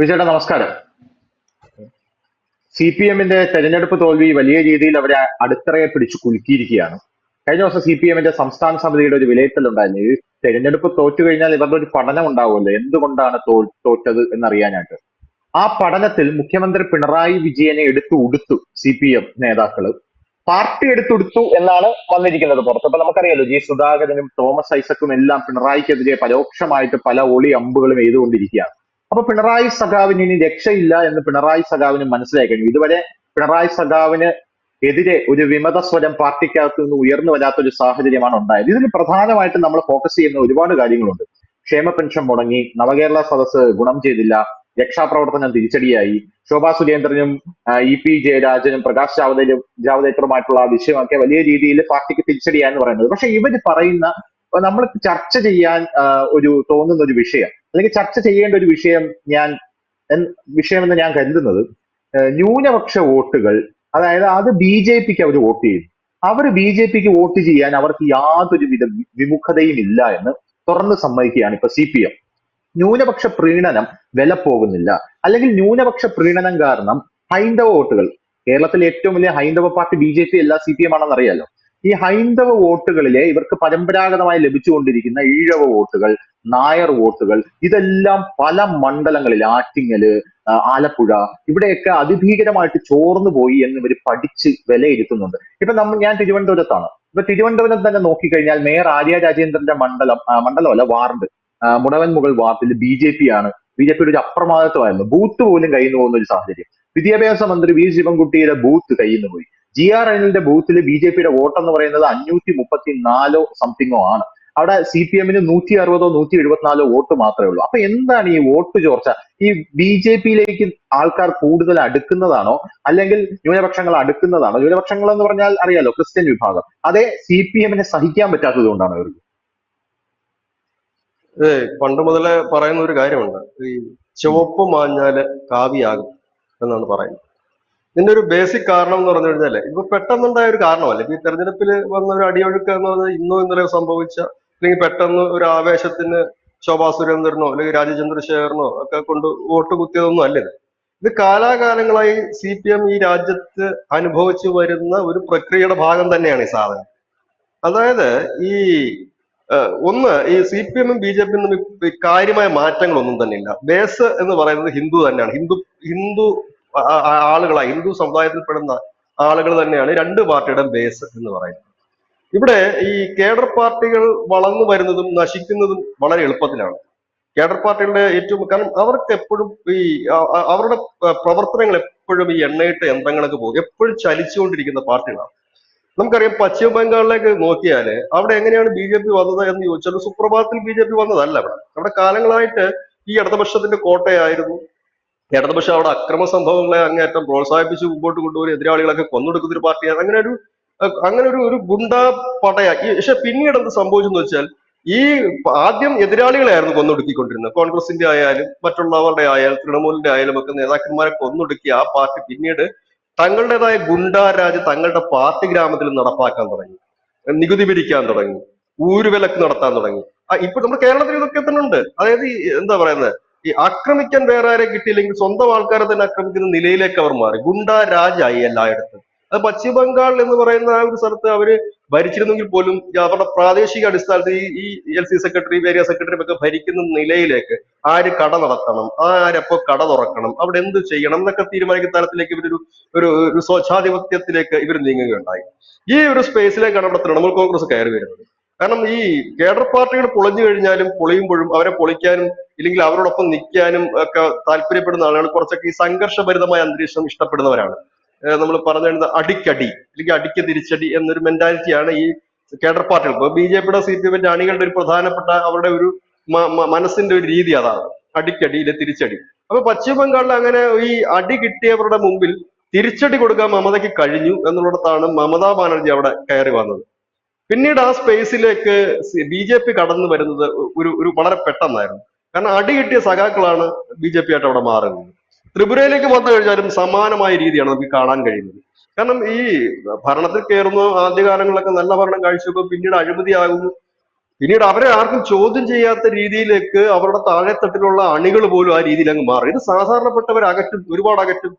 വിജയേട്ടാ നമസ്കാരം. C P എമ്മിന്റെ തെരഞ്ഞെടുപ്പ് തോൽവി വലിയ രീതിയിൽ അവരെ അടിത്തറയെ പിടിച്ചു കുലുക്കിയിരിക്കുകയാണ്. കഴിഞ്ഞ ദിവസം സി പി എമ്മിന്റെ സംസ്ഥാന സമിതിയുടെ ഒരു വിലയിരുത്തൽ ഉണ്ടായിരുന്നു. ഈ തെരഞ്ഞെടുപ്പ് തോറ്റു കഴിഞ്ഞാൽ ഇവരുടെ ഒരു പഠനം ഉണ്ടാവുമല്ലോ. എന്തുകൊണ്ടാണ് തോ തോറ്റത് എന്നറിയാനായിട്ട്. ആ പഠനത്തിൽ മുഖ്യമന്ത്രി പിണറായി വിജയനെ എടുത്തു ഉടുത്തു സി പി എം നേതാക്കൾ. പാർട്ടി എടുത്തുടുത്തു എന്നാണ് വന്നിരിക്കുന്നത് പുറത്ത്. അപ്പൊ നമുക്കറിയാലോ ജി സുധാകരനും തോമസ് ഐസക്കും എല്ലാം പിണറായിക്കെതിരെ പരോക്ഷമായിട്ട് പല ഒളി അമ്പുകളും എയ്തുകൊണ്ടിരിക്കുകയാണ് അപ്പൊ പിണറായി സഖാവിന് ഇനി രക്ഷയില്ല എന്ന് പിണറായി സഖാവിന് മനസ്സിലായി കഴിഞ്ഞു ഇതുവരെ പിണറായി സഖാവിന് എതിരെ ഒരു വിമത സ്വരം പാർട്ടിക്കകത്ത് നിന്ന് ഉയർന്നു വരാത്ത ഒരു സാഹചര്യമാണ് ഉണ്ടായത്. ഇതിൽ പ്രധാനമായിട്ട് നമ്മൾ ഫോക്കസ് ചെയ്യുന്ന ഒരുപാട് കാര്യങ്ങളുണ്ട്. ക്ഷേമ പെൻഷൻ മുടങ്ങി നവകേരള സദസ്സ് ഗുണം ചെയ്തില്ല രക്ഷാപ്രവർത്തനം തിരിച്ചടിയായി ശോഭാ സുരേന്ദ്രനും ഇ പി ജയരാജനും പ്രകാശ് ജാവദേരും ജാവദേക്കറുമായിട്ടുള്ള ആ വിഷയമൊക്കെ വലിയ രീതിയിൽ പാർട്ടിക്ക് തിരിച്ചടിയാന്ന് പറയുന്നത്. പക്ഷെ ഇവർ പറയുന്ന നമ്മൾ ചർച്ച ചെയ്യാൻ ഒരു തോന്നുന്ന ഒരു വിഷയം. അല്ലെങ്കിൽ ചർച്ച ചെയ്യേണ്ട ഒരു വിഷയം ഞാൻ വിഷയമെന്ന് ഞാൻ കരുതുന്നത് ന്യൂനപക്ഷ വോട്ടുകൾ അതായത് അത് ബി ജെ പിക്ക് അവർ വോട്ട് ചെയ്യും. അവർ ബി ജെ പിക്ക് വോട്ട് ചെയ്യാൻ അവർക്ക് യാതൊരുവിധ വിമുഖതയും ഇല്ല എന്ന് തുറന്ന് സമ്മതിക്കുകയാണ് ഇപ്പൊ സി പി എം. ന്യൂനപക്ഷ പ്രീണനം വില പോകുന്നില്ല. അല്ലെങ്കിൽ ന്യൂനപക്ഷ പ്രീണനം കാരണം ഹൈന്ദവ വോട്ടുകൾ കേരളത്തിലെ ഏറ്റവും വലിയ ഹൈന്ദവ പാർട്ടി ബി ജെ പി അല്ല സി പി എം ആണെന്ന് അറിയാലോ. ഈ ഹൈന്ദവ വോട്ടുകളിലെ ഇവർക്ക് പരമ്പരാഗതമായി ലഭിച്ചുകൊണ്ടിരിക്കുന്ന ഈഴവ വോട്ടുകൾ നായർ വോട്ടുകൾ ഇതെല്ലാം പല മണ്ഡലങ്ങളിൽ ആറ്റിങ്ങൽ ആലപ്പുഴ ഇവിടെയൊക്കെ അതിഭീകരമായിട്ട് ചോർന്നു പോയി എന്ന് ഇവർ പഠിച്ച് വിലയിരുത്തുന്നുണ്ട്. ഇപ്പൊ നമ്മൾ ഞാൻ തിരുവനന്തപുരത്താണ്. ഇപ്പൊ തിരുവനന്തപുരം തന്നെ നോക്കിക്കഴിഞ്ഞാൽ മേയർ ആര്യ രാജേന്ദ്രന്റെ മണ്ഡലം മണ്ഡലമല്ല വാർഡ് മുടവൻ മുകൾ വാർഡിൽ ബി ജെ പി ആണ് ബി ജെ പിയുടെ ഒരു അപ്രമാദിത്വമായിരുന്നു. ബൂത്ത് പോലും കയ്യിൽ നിന്ന് പോകുന്ന ഒരു സാഹചര്യം. വിദ്യാഭ്യാസ മന്ത്രി വി ശിവൻകുട്ടിയുടെ ബൂത്ത് കയ്യിൽ നിന്ന് പോയി. ജി ആർ അനിലിന്റെ ബൂത്തിൽ ബി ജെ പിയുടെ വോട്ടെന്ന് പറയുന്നത് അഞ്ഞൂറ്റി മുപ്പത്തി നാലോ സംതിങ്ങോ ആണ്. അവിടെ സി പി എമ്മിന് നൂറ്റി അറുപതോ നൂറ്റി എഴുപത്തിനാലോ വോട്ട് മാത്രമേ ഉള്ളൂ. അപ്പൊ എന്താണ് ഈ വോട്ട് ചോർച്ച? ഈ ബി ജെ പിയിലേക്ക് ആൾക്കാർ കൂടുതൽ അടുക്കുന്നതാണോ? അല്ലെങ്കിൽ ന്യൂനപക്ഷങ്ങൾ അടുക്കുന്നതാണോ? ന്യൂനപക്ഷങ്ങൾ എന്ന് പറഞ്ഞാൽ അറിയാലോ ക്രിസ്ത്യൻ വിഭാഗം. അതെ സി പി എമ്മിനെ സഹിക്കാൻ പറ്റാത്തത് കൊണ്ടാണ് അവർക്ക്. പണ്ട് മുതലേ പറയുന്ന ഒരു കാര്യമുണ്ട്. ഈ ചുവപ്പ് മാഞ്ഞാൽ കാവിയാകും എന്നാണ് പറയുന്നത്. ഇതിന്റെ ഒരു ബേസിക് കാരണം എന്ന് പറഞ്ഞു കഴിഞ്ഞാൽ ഇപ്പൊ പെട്ടെന്നുണ്ടായ ഒരു കാരണമല്ല? ഇപ്പൊ ഈ തെരഞ്ഞെടുപ്പിൽ വന്ന ഒരു അടിയൊഴുക്ക് എന്ന് പറഞ്ഞാൽ ഇന്നോ ഇന്നലെ സംഭവിച്ച അല്ലെങ്കിൽ പെട്ടെന്ന് ഒരു ആവേശത്തിന് ശോഭാ സുരേന്ദ്രനോ അല്ലെങ്കിൽ രാജീവ് ഒക്കെ കൊണ്ട് വോട്ട് കുത്തിയതൊന്നും അല്ല ഇത്. കാലാകാലങ്ങളായി സി പി എം ഈ രാജ്യത്ത് അനുഭവിച്ചു വരുന്ന ഒരു പ്രക്രിയയുടെ ഭാഗം തന്നെയാണ് ഈ സാധനം. അതായത് ഈ ഒന്ന് ഈ സി പി എമ്മും ബി ജെ പിയും തമ്മിൽ കാര്യമായ മാറ്റങ്ങളൊന്നും തന്നെ ഇല്ല ബേസ് എന്ന് പറയുന്നത് ഹിന്ദു തന്നെയാണ്. ഹിന്ദു ഹിന്ദു ആളുകളായി ഹിന്ദു സമുദായത്തിൽപ്പെടുന്ന ആളുകൾ തന്നെയാണ് രണ്ട് പാർട്ടിയുടെ ബേസ് എന്ന് പറയുന്നത്. ഇവിടെ ഈ കേഡർ പാർട്ടികൾ വളർന്നു വരുന്നതും നശിക്കുന്നതും വളരെ എളുപ്പത്തിലാണ്. കേഡർ പാർട്ടികളുടെ ഏറ്റവും കാരണം അവർക്ക് എപ്പോഴും ഈ അവരുടെ പ്രവർത്തനങ്ങൾ എപ്പോഴും ഈ എണ്ണയിട്ട് യന്ത്രങ്ങളൊക്കെ പോകും. എപ്പോഴും ചലിച്ചുകൊണ്ടിരിക്കുന്ന പാർട്ടികളാണ്. നമുക്കറിയാം പശ്ചിമ ബംഗാളിലേക്ക് നോക്കിയാൽ അവിടെ എങ്ങനെയാണ് ബി ജെ പി വന്നത് എന്ന് ചോദിച്ചാൽ സുപ്രഭാതത്തിൽ ബി ജെ പി വന്നതല്ല അവിടെ. അവിടെ കാലങ്ങളായിട്ട് ഈ ഇടതുപക്ഷത്തിന്റെ കോട്ടയായിരുന്നു. ഇടതുപക്ഷം അവിടെ അക്രമ സംഭവങ്ങളെ അങ്ങേറ്റം പ്രോത്സാഹിപ്പിച്ച് മുമ്പോട്ട് കൊണ്ടുപോയി എതിരാളികളൊക്കെ കൊന്നൊടുക്കുന്ന ഒരു പാർട്ടിയാണ്. അങ്ങനെ ഒരു അങ്ങനെ ഒരു ഒരു ഗുണ്ടാ പടയ. ഈ പക്ഷെ പിന്നീട് എന്ത് സംഭവിച്ചെന്ന് വെച്ചാൽ ഈ ആദ്യം എതിരാളികളായിരുന്നു കൊന്നൊടുക്കിക്കൊണ്ടിരുന്നത്. കോൺഗ്രസിന്റെ ആയാലും മറ്റുള്ളവരുടെ ആയാലും തൃണമൂലിന്റെ ആയാലും ഒക്കെ നേതാക്കന്മാരെ കൊന്നൊടുക്കി ആ പാർട്ടി പിന്നീട് തങ്ങളുടേതായ ഗുണ്ടാരാജ് തങ്ങളുടെ പാർട്ടി ഗ്രാമത്തിൽ നടപ്പാക്കാൻ തുടങ്ങി. നികുതി പിരിക്കാൻ തുടങ്ങി. ഊരുവിലക്ക് നടത്താൻ തുടങ്ങി. ഇപ്പൊ നമ്മുടെ കേരളത്തിൽ ഇതൊക്കെ തന്നെ ഉണ്ട്. അതായത് എന്താ പറയുന്നത് ഈ ആക്രമിക്കാൻ വേറെ ആരെ കിട്ടിയില്ലെങ്കിൽ സ്വന്തം ആൾക്കാരെ തന്നെ ആക്രമിക്കുന്ന നിലയിലേക്ക് അവർ മാറി. ഗുണ്ടാരാജായി എല്ലായിടത്തും. അത് പശ്ചിമ ബംഗാൾ എന്ന് പറയുന്ന ആ ഒരു സ്ഥലത്ത് അവർ ഭരിച്ചിരുന്നെങ്കിൽ പോലും അവരുടെ പ്രാദേശിക അടിസ്ഥാനത്തിൽ ഈ L C secretary area secretary ഒക്കെ ഭരിക്കുന്ന നിലയിലേക്ക് ആര് കട നടത്തണം? ആരപ്പോ കട തുറക്കണം? അവിടെ എന്ത് ചെയ്യണം? എന്നൊക്കെ തീരുമാനിക്കുന്ന തലത്തിലേക്ക് ഇവരൊരു ഒരു ഒരു സ്വച്ഛാധിപത്യത്തിലേക്ക് ഇവർ നീങ്ങുകയുണ്ടായി. ഈ ഒരു സ്പേസിലേക്കാണ് അവിടെ തൃണമൂൽ കോൺഗ്രസ് കയറി വരുന്നത്. കാരണം ഈ കേഡർ പാർട്ടികൾ പൊളിഞ്ഞു കഴിഞ്ഞാലും പൊളിയുമ്പോഴും അവരെ പൊളിക്കാനും ഇല്ലെങ്കിൽ അവരോടൊപ്പം നിൽക്കാനും ഒക്കെ താല്പര്യപ്പെടുന്ന ആളുകൾ കുറച്ചൊക്കെ ഈ സംഘർഷഭരിതമായ അന്തരീക്ഷം ഇഷ്ടപ്പെടുന്നവരാണ്. നമ്മൾ പറഞ്ഞു വരുന്നത് അടിക്കടി അല്ലെങ്കിൽ അടിക്ക് തിരിച്ചടി എന്നൊരു മെന്റാലിറ്റിയാണ് ഈ കേഡർ പാർട്ടികൾ. ഇപ്പൊ ബി ജെ പിയുടെ സി പി എമ്മിന്റെ അണികളുടെ ഒരു പ്രധാനപ്പെട്ട അവരുടെ ഒരു മനസ്സിന്റെ ഒരു രീതി അതാണ്. അടിക്കടിയിലെ തിരിച്ചടി. അപ്പൊ പശ്ചിമ ബംഗാളിൽ അങ്ങനെ ഈ അടി കിട്ടിയവരുടെ മുമ്പിൽ തിരിച്ചടി കൊടുക്കാൻ മമതയ്ക്ക് കഴിഞ്ഞു എന്നുള്ളിടത്താണ് മമതാ ബാനർജി അവിടെ കയറി വന്നത്. പിന്നീട് ആ സ്പേസിലേക്ക് ബി ജെ പി കടന്നു വരുന്നത് ഒരു ഒരു വളരെ പെട്ടെന്നായിരുന്നു. കാരണം അടി കിട്ടിയ സഖാക്കളാണ് ബി ജെ പി ആയിട്ട് അവിടെ മാറുന്നത്. ത്രിപുരയിലേക്ക് വന്നു കഴിഞ്ഞാലും സമാനമായ രീതിയാണ് നമുക്ക് കാണാൻ കഴിയുന്നത്. കാരണം ഈ ഭരണത്തിൽ കയറുന്ന ആദ്യകാലങ്ങളിലൊക്കെ നല്ല ഭരണം കാഴ്ചവെക്കും പിന്നീട് അഴിമതിയാകുന്നു. പിന്നീട് അവരെ ആർക്കും ചോദ്യം ചെയ്യാത്ത രീതിയിലേക്ക് അവരുടെ താഴെത്തട്ടിലുള്ള അണികൾ പോലും ആ രീതിയിൽ അങ്ങ് മാറി. ഇത് സാധാരണപ്പെട്ടവർ അകറ്റും ഒരുപാട് അകറ്റും.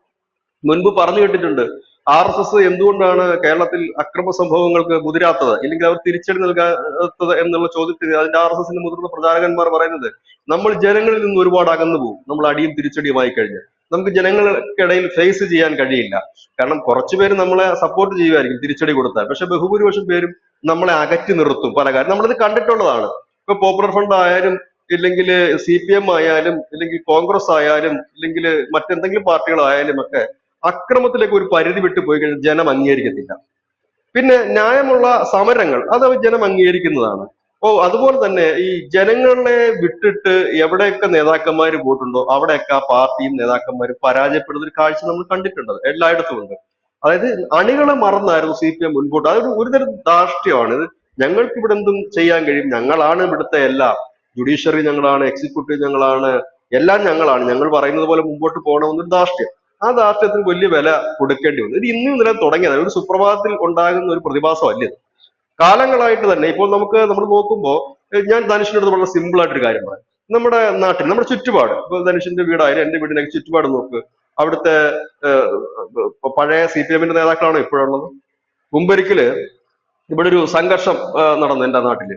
മുൻപ് പറഞ്ഞു കേട്ടിട്ടുണ്ട് ആർ എസ് എസ് എന്തുകൊണ്ടാണ് കേരളത്തിൽ അക്രമ സംഭവങ്ങൾക്ക് മുതിരാത്തത്? ഇല്ലെങ്കിൽ അവർ തിരിച്ചടി നൽകാത്തത് എന്നുള്ള ചോദ്യത്തിന് അതിന്റെ ആർ എസ് എസിന്റെ മുതിർന്ന പ്രചാരകന്മാർ പറയുന്നത് നമ്മൾ ജനങ്ങളിൽ നിന്ന് ഒരുപാട് അകന്നു പോകും. നമ്മൾ അടിയും തിരിച്ചടിയുമായി കഴിഞ്ഞാൽ നമുക്ക് ജനങ്ങൾക്കിടയിൽ ഫേസ് ചെയ്യാൻ കഴിയില്ല. കാരണം കുറച്ചു പേര് നമ്മളെ സപ്പോർട്ട് ചെയ്യുമായിരിക്കും തിരിച്ചടി കൊടുത്താൽ. പക്ഷെ ബഹുഭൂരിപക്ഷം പേരും നമ്മളെ അകറ്റി നിർത്തും പല കാര്യം. നമ്മളിത് കണ്ടിട്ടുള്ളതാണ്. ഇപ്പൊ പോപ്പുലർ ഫണ്ട് ആയാലും ഇല്ലെങ്കിൽ സി പി എം ആയാലും ഇല്ലെങ്കിൽ കോൺഗ്രസ് ആയാലും ഇല്ലെങ്കിൽ മറ്റെന്തെങ്കിലും പാർട്ടികളായാലും ഒക്കെ അക്രമത്തിലേക്ക് ഒരു പരിധി വിട്ടു പോയി കഴിഞ്ഞാൽ ജനം അംഗീകരിക്കത്തില്ല. പിന്നെ ന്യായമുള്ള സമരങ്ങൾ അത് ജനം അംഗീകരിക്കുന്നതാണ്. ഓ അതുപോലെ തന്നെ ഈ ജനങ്ങളെ വിട്ടിട്ട് എവിടെയൊക്കെ നേതാക്കന്മാർ പോയിട്ടുണ്ടോ അവിടെയൊക്കെ ആ പാർട്ടിയും നേതാക്കന്മാരും പരാജയപ്പെടുന്ന ഒരു കാഴ്ച നമ്മൾ കണ്ടിട്ടുണ്ട് എല്ലായിടത്തും ഉണ്ട്. അതായത് അണികളെ മറന്നായിരുന്നു സി പി എം മുൻപോട്ട്. അതൊരു ഒരുതരം ധാർഷ്ട്യമാണ്. ഇത് ഞങ്ങൾക്ക് ഇവിടെ എന്തും ചെയ്യാൻ കഴിയും. ഞങ്ങളാണ് ഇവിടുത്തെ എല്ലാം. ജുഡീഷ്യറി ഞങ്ങളാണ് എക്സിക്യൂട്ടീവ് ഞങ്ങളാണ് എല്ലാം ഞങ്ങളാണ്. ഞങ്ങൾ പറയുന്നത് പോലെ മുമ്പോട്ട് പോകണമെന്നൊരു ധാർഷ്ട്യം. ആ ധാർഷ്ട്യത്തിന് വലിയ വില കൊടുക്കേണ്ടി വന്നു. ഇത് ഇന്നും ഇന്നലെ തുടങ്ങിയതാണ് ഒരു സുപ്രഭാതത്തിൽ ഉണ്ടാകുന്ന ഒരു പ്രതിഭാസമല്ല ഇത്. കാലങ്ങളായിട്ട് തന്നെ ഇപ്പോൾ നമുക്ക് നമ്മൾ നോക്കുമ്പോൾ ഞാൻ ധനുഷിന്റെ അടുത്ത് വളരെ സിമ്പിൾ ആയിട്ടൊരു കാര്യം പറയാം. നമ്മുടെ നാട്ടിൽ നമ്മുടെ ചുറ്റുപാട് ഇപ്പൊ ധനുഷിന്റെ വീടായാലും എന്റെ വീടിനൊക്കെ ചുറ്റുപാട് നോക്ക്. അവിടുത്തെ പഴയ സി പി എമ്മിന്റെ നേതാക്കളാണോ ഇപ്പോഴുള്ളത്? മുമ്പൊരിക്കൽ ഇവിടെ ഒരു സംഘർഷം നടന്നു എന്റെ നാട്ടിൽ.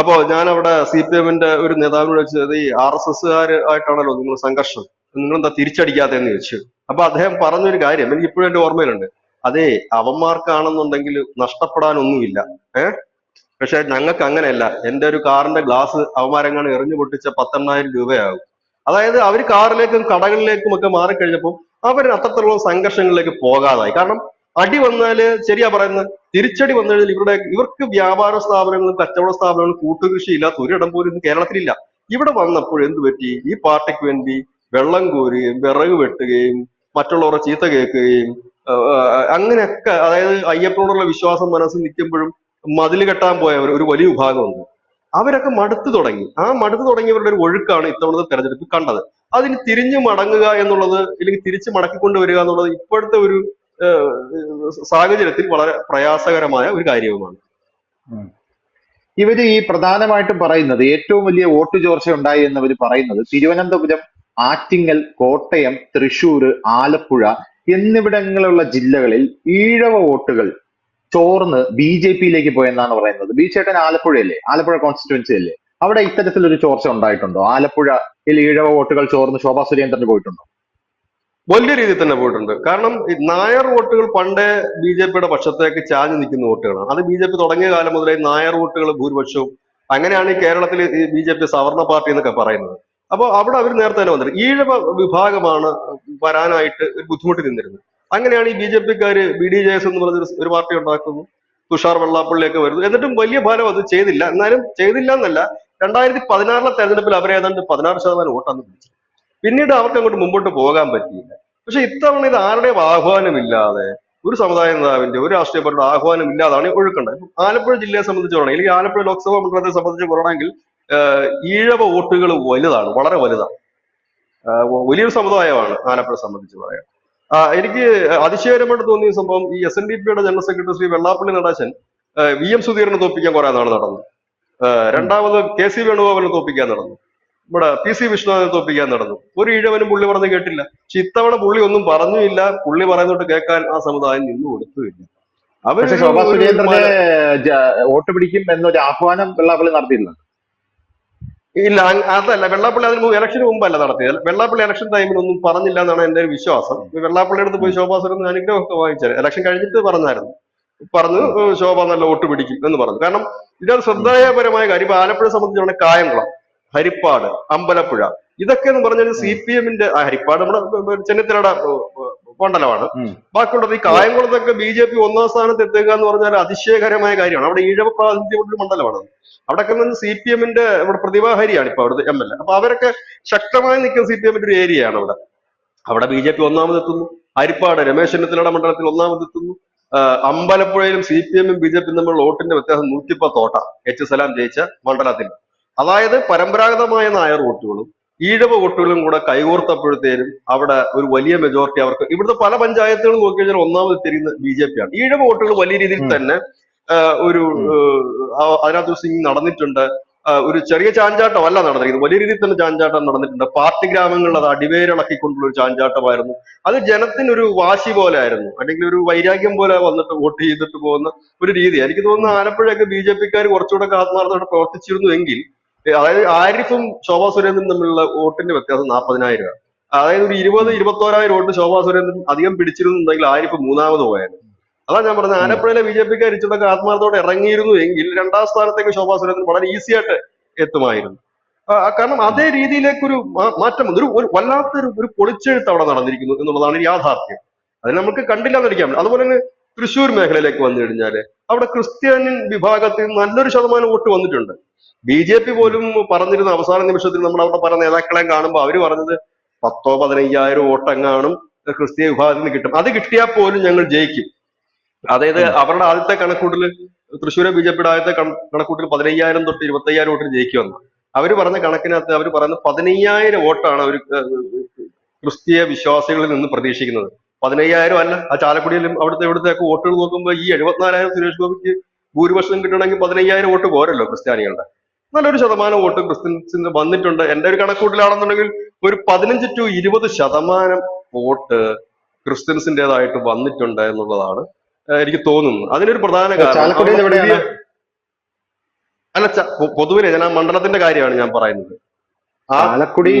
അപ്പോ ഞാൻ അവിടെ സി പി എമ്മിന്റെ ഒരു നേതാവിനോട് ചോദിച്ചത് ഈ ആർ എസ് ആയിട്ടാണല്ലോ നിങ്ങൾ സംഘർഷം? നിങ്ങൾ എന്താ തിരിച്ചടിക്കാത്തെന്ന് ചോദിച്ചു? അപ്പൊ അദ്ദേഹം പറഞ്ഞൊരു കാര്യം എനിക്ക് ഇപ്പോഴും എന്റെ ഓർമ്മയിലുണ്ട്. അതെ അവന്മാർക്കാണെന്നുണ്ടെങ്കിൽ നഷ്ടപ്പെടാനൊന്നുമില്ല. ഏഹ് പക്ഷെ ഞങ്ങൾക്ക് അങ്ങനെയല്ല. എന്റെ ഒരു കാറിന്റെ ഗ്ലാസ് അവന്മാരെങ്ങാണ് എറിഞ്ഞു പൊട്ടിച്ച പത്തെണ്ണായിരം രൂപയാകും. അതായത് അവർ കാറിലേക്കും കടകളിലേക്കും ഒക്കെ മാറിക്കഴിഞ്ഞപ്പോൾ അവർ അത്രത്തോളം സംഘർഷങ്ങളിലേക്ക് പോകാതായി. കാരണം അടി വന്നാൽ ശരിയാ പറയുന്നത്? തിരിച്ചടി വന്നു കഴിഞ്ഞാൽ ഇവരുടെ ഇവർക്ക് വ്യാപാര സ്ഥാപനങ്ങളും കച്ചവട സ്ഥാപനങ്ങളും കൂട്ടുകൃഷി ഇല്ലാത്ത ഒരിടം പോലും ഇന്ന് കേരളത്തിലില്ല. ഇവിടെ വന്നപ്പോൾ എന്ത് പറ്റി? ഈ പാർട്ടിക്ക് വേണ്ടി വെള്ളം കോരുകയും വിറക് വെട്ടുകയും മറ്റുള്ളവരെ ചീത്ത കേൾക്കുകയും അങ്ങനെയൊക്കെ അതായത് അയ്യപ്പനോടുള്ള വിശ്വാസം മനസ്സിൽ നിൽക്കുമ്പോഴും മതിൽ കെട്ടാൻ പോയവർ ഒരു വലിയ വിഭാഗമുണ്ട് അവരൊക്കെ മടുത്തു തുടങ്ങി. ആ മടുത്തു തുടങ്ങിയവരുടെ ഒരു ഒഴുക്കാണ് ഇത്തവണത്തെ തെരഞ്ഞെടുപ്പ് കണ്ടത്. അതിന് തിരിഞ്ഞു മടങ്ങുക എന്നുള്ളത് അല്ലെങ്കിൽ തിരിച്ചു മടക്കി മടക്കിക്കൊണ്ടുവരിക എന്നുള്ളത് ഇപ്പോഴത്തെ ഒരു സാഹചര്യത്തിൽ വളരെ പ്രയാസകരമായ ഒരു കാര്യവുമാണ്. ഇവർ ഈ പ്രധാനമായിട്ടും പറയുന്നത് ഏറ്റവും വലിയ വോട്ട് ചോർച്ച ഉണ്ടായി എന്നവർ പറയുന്നത് തിരുവനന്തപുരം ആറ്റിങ്ങൽ കോട്ടയം തൃശൂർ ആലപ്പുഴ എന്നിവിടങ്ങളിലുള്ള ജില്ലകളിൽ ഈഴവ വോട്ടുകൾ ചോർന്ന് ബി ജെ പിയിലേക്ക് പോയെന്നാണ് പറയുന്നത്. ബി ചേട്ടൻ ആലപ്പുഴയല്ലേ? ആലപ്പുഴ കോൺസ്റ്റിറ്റ്യുവൻസി അല്ലേ അവിടെ ഇത്തരത്തിലൊരു ചോർച്ച ഉണ്ടായിട്ടുണ്ടോ? ആലപ്പുഴയിൽ ഈഴവ വോട്ടുകൾ ചോർന്ന് ശോഭാ സുരേന്ദ്രന് പോയിട്ടുണ്ടോ? വലിയ രീതിയിൽ തന്നെ പോയിട്ടുണ്ട്. കാരണം നായർ വോട്ടുകൾ പണ്ടേ ബി ജെ പിയുടെ പക്ഷത്തേക്ക് ചാഞ്ഞു നിൽക്കുന്ന വോട്ടുകളാണ്. അത് ബി ജെ പി തുടങ്ങിയ കാലം മുതലേ നായർ വോട്ടുകൾ ഭൂരിപക്ഷവും അങ്ങനെയാണ് ഈ കേരളത്തിൽ ബി ജെ പി സവർണ പാർട്ടി എന്നൊക്കെ പറയുന്നത്. അപ്പോൾ അവിടെ അവർ നേരത്തെ തന്നെ വന്നിരുന്നു ഈഴവ വിഭാഗമാണ് വരാനായിട്ട് ഒരു ബുദ്ധിമുട്ട് നിന്നിരുന്നത്. അങ്ങനെയാണ് ഈ ബി ജെ പിക്കാർ ബി ഡി ജെ എസ് എന്ന് പറഞ്ഞ ഒരു പാർട്ടി ഉണ്ടാക്കുന്നു. തുഷാർ വെള്ളാപ്പള്ളിയൊക്കെ വരുന്നു. എന്നിട്ടും വലിയ ഫലം അത് ചെയ്തില്ല. എന്നാലും ചെയ്തില്ല എന്നല്ല രണ്ടായിരത്തി പതിനാറിലെ തെരഞ്ഞെടുപ്പിൽ അവരെ ഏതാണ്ട് പതിനാറ് ശതമാനം വോട്ടാണ് പിടിച്ചത്. പിന്നീട് അവർക്ക് അങ്ങോട്ട് മുമ്പോട്ട് പോകാൻ പറ്റിയില്ല. പക്ഷെ ഇത്തവണ ഇത് ആരുടെയും ആഹ്വാനമില്ലാതെ ഒരു സമുദായ നേതാവിന്റെ ഒരു രാഷ്ട്രീയ പാർട്ടിയുടെ ആഹ്വാനം ഇല്ലാതാണ് ഒഴുക്കേണ്ടത് ആലപ്പുഴ ജില്ലയെ സംബന്ധിച്ച് പറയണമെങ്കിൽ അല്ലെങ്കിൽ ആലപ്പുഴ ലോക്സഭാ മണ്ഡലത്തെ സംബന്ധിച്ച് പറയണമെങ്കിൽ ഈഴവ വോട്ടുകൾ വലുതാണ് വളരെ വലുതാണ്. വലിയൊരു സമുദായമാണ് ആലപ്പുഴ സംബന്ധിച്ച് പറയാം. എനിക്ക് അതിശയകരമായിട്ട് തോന്നിയ സംഭവം ഈ എസ് എൻ ഡി പിയുടെ general secretary Shri Vellappally Natesan V M സുധീറിനെ തോപ്പിക്കാൻ കുറെ നാൾ നടന്നു. രണ്ടാമത് കെ സി വേണുഗോപാലിനെ തോപ്പിക്കാൻ നടന്നു. ഇവിടെ പി സി വിശ്വനാഥനെ തോപ്പിക്കാൻ നടന്നു. ഒരു ഈഴവനും പുള്ളി പറഞ്ഞു കേട്ടില്ല. പക്ഷെ ഇത്തവണ പുള്ളി ഒന്നും പറഞ്ഞുമില്ല. പുള്ളി പറയുന്നോട്ട് കേൾക്കാൻ ആ സമുദായം നിന്നു കൊടുത്തുമില്ല. അവർ ശോഭാ സുരേന്ദ്രന് വോട്ട് പിടിക്കും എന്നൊരു ആഹ്വാനം വെള്ളാപ്പള്ളി നടത്തിയിട്ടുണ്ട്. ഇല്ല അതല്ല വെള്ളാപ്പള്ളി അതിന് ഇലക്ഷന് മുമ്പല്ല നടത്തിയത്. വെള്ളാപ്പള്ളി ഇലക്ഷൻ ടൈമിൽ ഒന്നും പറഞ്ഞില്ല എന്നാണ് എന്റെ ഒരു വിശ്വാസം. വെള്ളാപ്പള്ളിയുടെ അടുത്ത് പോയി ശോഭാ സുരേന്ദ്രൻ അനുഗ്രഹമൊക്കെ വാങ്ങിച്ചാൽ ഇലക്ഷൻ കഴിഞ്ഞിട്ട് പറഞ്ഞായിരുന്നു. പറഞ്ഞു ശോഭ നല്ല വോട്ട് പിടിക്കും എന്ന് പറഞ്ഞു. കാരണം ഇതിനകത്ത് ശ്രദ്ധേയപരമായ കാര്യം. ഇപ്പൊ ആലപ്പുഴ സംബന്ധിച്ചാണ് കായംകുളം ഹരിപ്പാട് അമ്പലപ്പുഴ ഇതൊക്കെ എന്ന് പറഞ്ഞാൽ സി പി എമ്മിന്റെ ഹരിപ്പാട് നമ്മുടെ ചെന്നിത്തലയുടെ മണ്ഡലമാണ്. ബാക്കിയുള്ളത് ഈ കായംകുളത്തൊക്കെ ബി ജെ പി ഒന്നാം സ്ഥാനത്ത് എത്തുക എന്ന് പറഞ്ഞാൽ അതിശയകരമായ കാര്യമാണ്. അവിടെ ഈഴവ പ്രാതിനിധ്യമുള്ള മണ്ഡലമാണ്. അവിടെയൊക്കെ സി പി എമ്മിന്റെ ഇവിടെ പ്രതിഭാഹരിയാണ് ഇപ്പൊ അവിടുത്തെ എം എൽ എ. അപ്പൊ അവരൊക്കെ ശക്തമായി നിൽക്കുന്ന സി പി എമ്മിന്റെ ഒരു ഏരിയയാണ് അവിടെ. അവിടെ ബി ജെ പി ഒന്നാമതെത്തുന്നു ഹരിപ്പാട് രമേശ് ചെന്നിത്തലയുടെ മണ്ഡലത്തിൽ ഒന്നാമതെത്തുന്നു അമ്പലപ്പുഴയിലും സി പി എമ്മും ബി ജെ പിയും തമ്മിലുള്ള വോട്ടിന്റെ വ്യത്യാസം നൂറ്റിപ്പത്തോട്ട എച്ച് സലാം ജയിച്ച മണ്ഡലത്തിൽ. അതായത് പരമ്പരാഗതമായ നായർ വോട്ടുകളും ഈഴവ വോട്ടുകളും കൂടെ കൈകോർത്തപ്പോഴത്തേനും അവിടെ ഒരു വലിയ മെജോറിറ്റി അവർക്ക് ഇവിടുത്തെ പല പഞ്ചായത്തുകളും നോക്കി കഴിഞ്ഞാൽ ഒന്നാമത് തിരിയുന്ന ബി ജെ പി ആണ്. ഈഴവ വോട്ടുകൾ വലിയ രീതിയിൽ തന്നെ ഒരു അതിനകത്ത് സിംഗ് നടന്നിട്ടുണ്ട്. ഒരു ചെറിയ ചാഞ്ചാട്ടം അല്ല നടന്നിരിക്കുന്നത്. വലിയ രീതിയിൽ തന്നെ ചാഞ്ചാട്ടം നടന്നിട്ടുണ്ട്. പാർട്ടി ഗ്രാമങ്ങളിൽ അത് അടിവേരിളക്കിക്കൊണ്ടുള്ള ഒരു ചാഞ്ചാട്ടമായിരുന്നു. അത് ജനത്തിനൊരു വാശി പോലെ ആയിരുന്നു അല്ലെങ്കിൽ ഒരു വൈരാഗ്യം പോലെ വന്നിട്ട് വോട്ട് ചെയ്തിട്ട് പോകുന്ന ഒരു രീതി എനിക്ക് തോന്നുന്നു ആലപ്പുഴയൊക്കെ ബി ജെ പിക്കാർ കുറച്ചുകൂടെ ആത്മാർത്ഥമായിട്ട് പ്രവർത്തിച്ചിരുന്നു എങ്കിൽ അതായത് ആരിഫും ശോഭാ സുരേന്ദ്രനും തമ്മിലുള്ള വോട്ടിന്റെ വ്യത്യാസം നാൽപ്പതിനായിരം ആണ്. അതായത് ഒരു ഇരുപത് ഇരുപത്തോരായിരം വോട്ട് ശോഭാ സുരേന്ദ്രൻ അധികം പിടിച്ചിരുന്നുണ്ടെങ്കിൽ ആരിഫ് മൂന്നാമത് പോയായിരുന്നു. അതാ ഞാൻ പറഞ്ഞത്. ആലപ്പുഴയിലെ ബി ജെ പിക്കാർ ഇച്ചിടൊക്കെ ആത്മാർത്ഥത്തോടെ ഇറങ്ങിയിരുന്നു എങ്കിൽ രണ്ടാം സ്ഥാനത്തേക്ക് ശോഭാ സുരേന്ദ്രൻ വളരെ ഈസി ആയിട്ട് എത്തുമായിരുന്നു. കാരണം അതേ രീതിയിലേക്കൊരു മാറ്റം വന്നു. ഒരു വല്ലാത്തൊരു ഒരു പൊളിച്ചെഴുത്ത് അവിടെ നടന്നിരിക്കുന്നു എന്നുള്ളതാണ് യാഥാർത്ഥ്യം. അത് നമുക്ക് കണ്ടില്ല എന്നടിക്കാൻ അതുപോലെ തന്നെ തൃശ്ശൂർ മേഖലയിലേക്ക് വന്നു കഴിഞ്ഞാൽ അവിടെ ക്രിസ്ത്യാനി വിഭാഗത്തിൽ നല്ലൊരു ശതമാനം വോട്ട് വന്നിട്ടുണ്ട്. ബി ജെ പി പോലും പറഞ്ഞിരുന്ന അവസാന നിമിഷത്തിൽ നമ്മൾ അവിടെ പല നേതാക്കളെയും കാണുമ്പോൾ അവർ പറഞ്ഞത് പത്തോ പതിനയ്യായിരം വോട്ടെങ്ങാനും ക്രിസ്തീയ വിഭാഗത്തിൽ നിന്ന് കിട്ടും. അത് കിട്ടിയാൽ പോലും ഞങ്ങൾ ജയിക്കും. അതായത് അവരുടെ ആദ്യത്തെ കണക്കൂട്ടിൽ തൃശ്ശൂരെ ബി ജെ പിയുടെ ആദ്യത്തെ കണക്കൂട്ടിൽ പതിനയ്യായിരം തൊട്ട് ഇരുപത്തയ്യായിരം വോട്ടിന് ജയിക്കുമെന്ന്. അവർ പറഞ്ഞ കണക്കിനകത്ത് അവർ പറയുന്നത് പതിനയ്യായിരം വോട്ടാണ് അവർ ക്രിസ്തീയ വിശ്വാസികളിൽ നിന്ന് പ്രതീക്ഷിക്കുന്നത്. പതിനയ്യായിരം അല്ല ആ ചാലക്കുടിയിലും അവിടുത്തെ ഇവിടുത്തെ ഒക്കെ വോട്ടുകൾ നോക്കുമ്പോൾ ഈ എഴുപത്തിനാലായിരം സുരേഷ് ഗോപിക്ക് ഭൂരിപക്ഷം കിട്ടണമെങ്കിൽ പതിനയ്യായിരം വോട്ട് പോരല്ലോ ക്രിസ്ത്യാനികളുടെ. നല്ലൊരു ശതമാനം വോട്ട് ക്രിസ്ത്യൻസിന് വന്നിട്ടുണ്ട്. എന്റെ ഒരു കണക്കൂട്ടിലാണെന്നുണ്ടെങ്കിൽ ഒരു പതിനഞ്ച് ടു ഇരുപത് ശതമാനം വോട്ട് ക്രിസ്ത്യൻസിന്റെതായിട്ട് വന്നിട്ടുണ്ട് എന്നുള്ളതാണ് എനിക്ക് തോന്നുന്നത്. അതിനൊരു പ്രധാന കാരണം അല്ല പൊതുവിലെ ഞാൻ ആ മണ്ഡലത്തിന്റെ കാര്യമാണ് ഞാൻ പറയുന്നത്. ചാലക്കുടി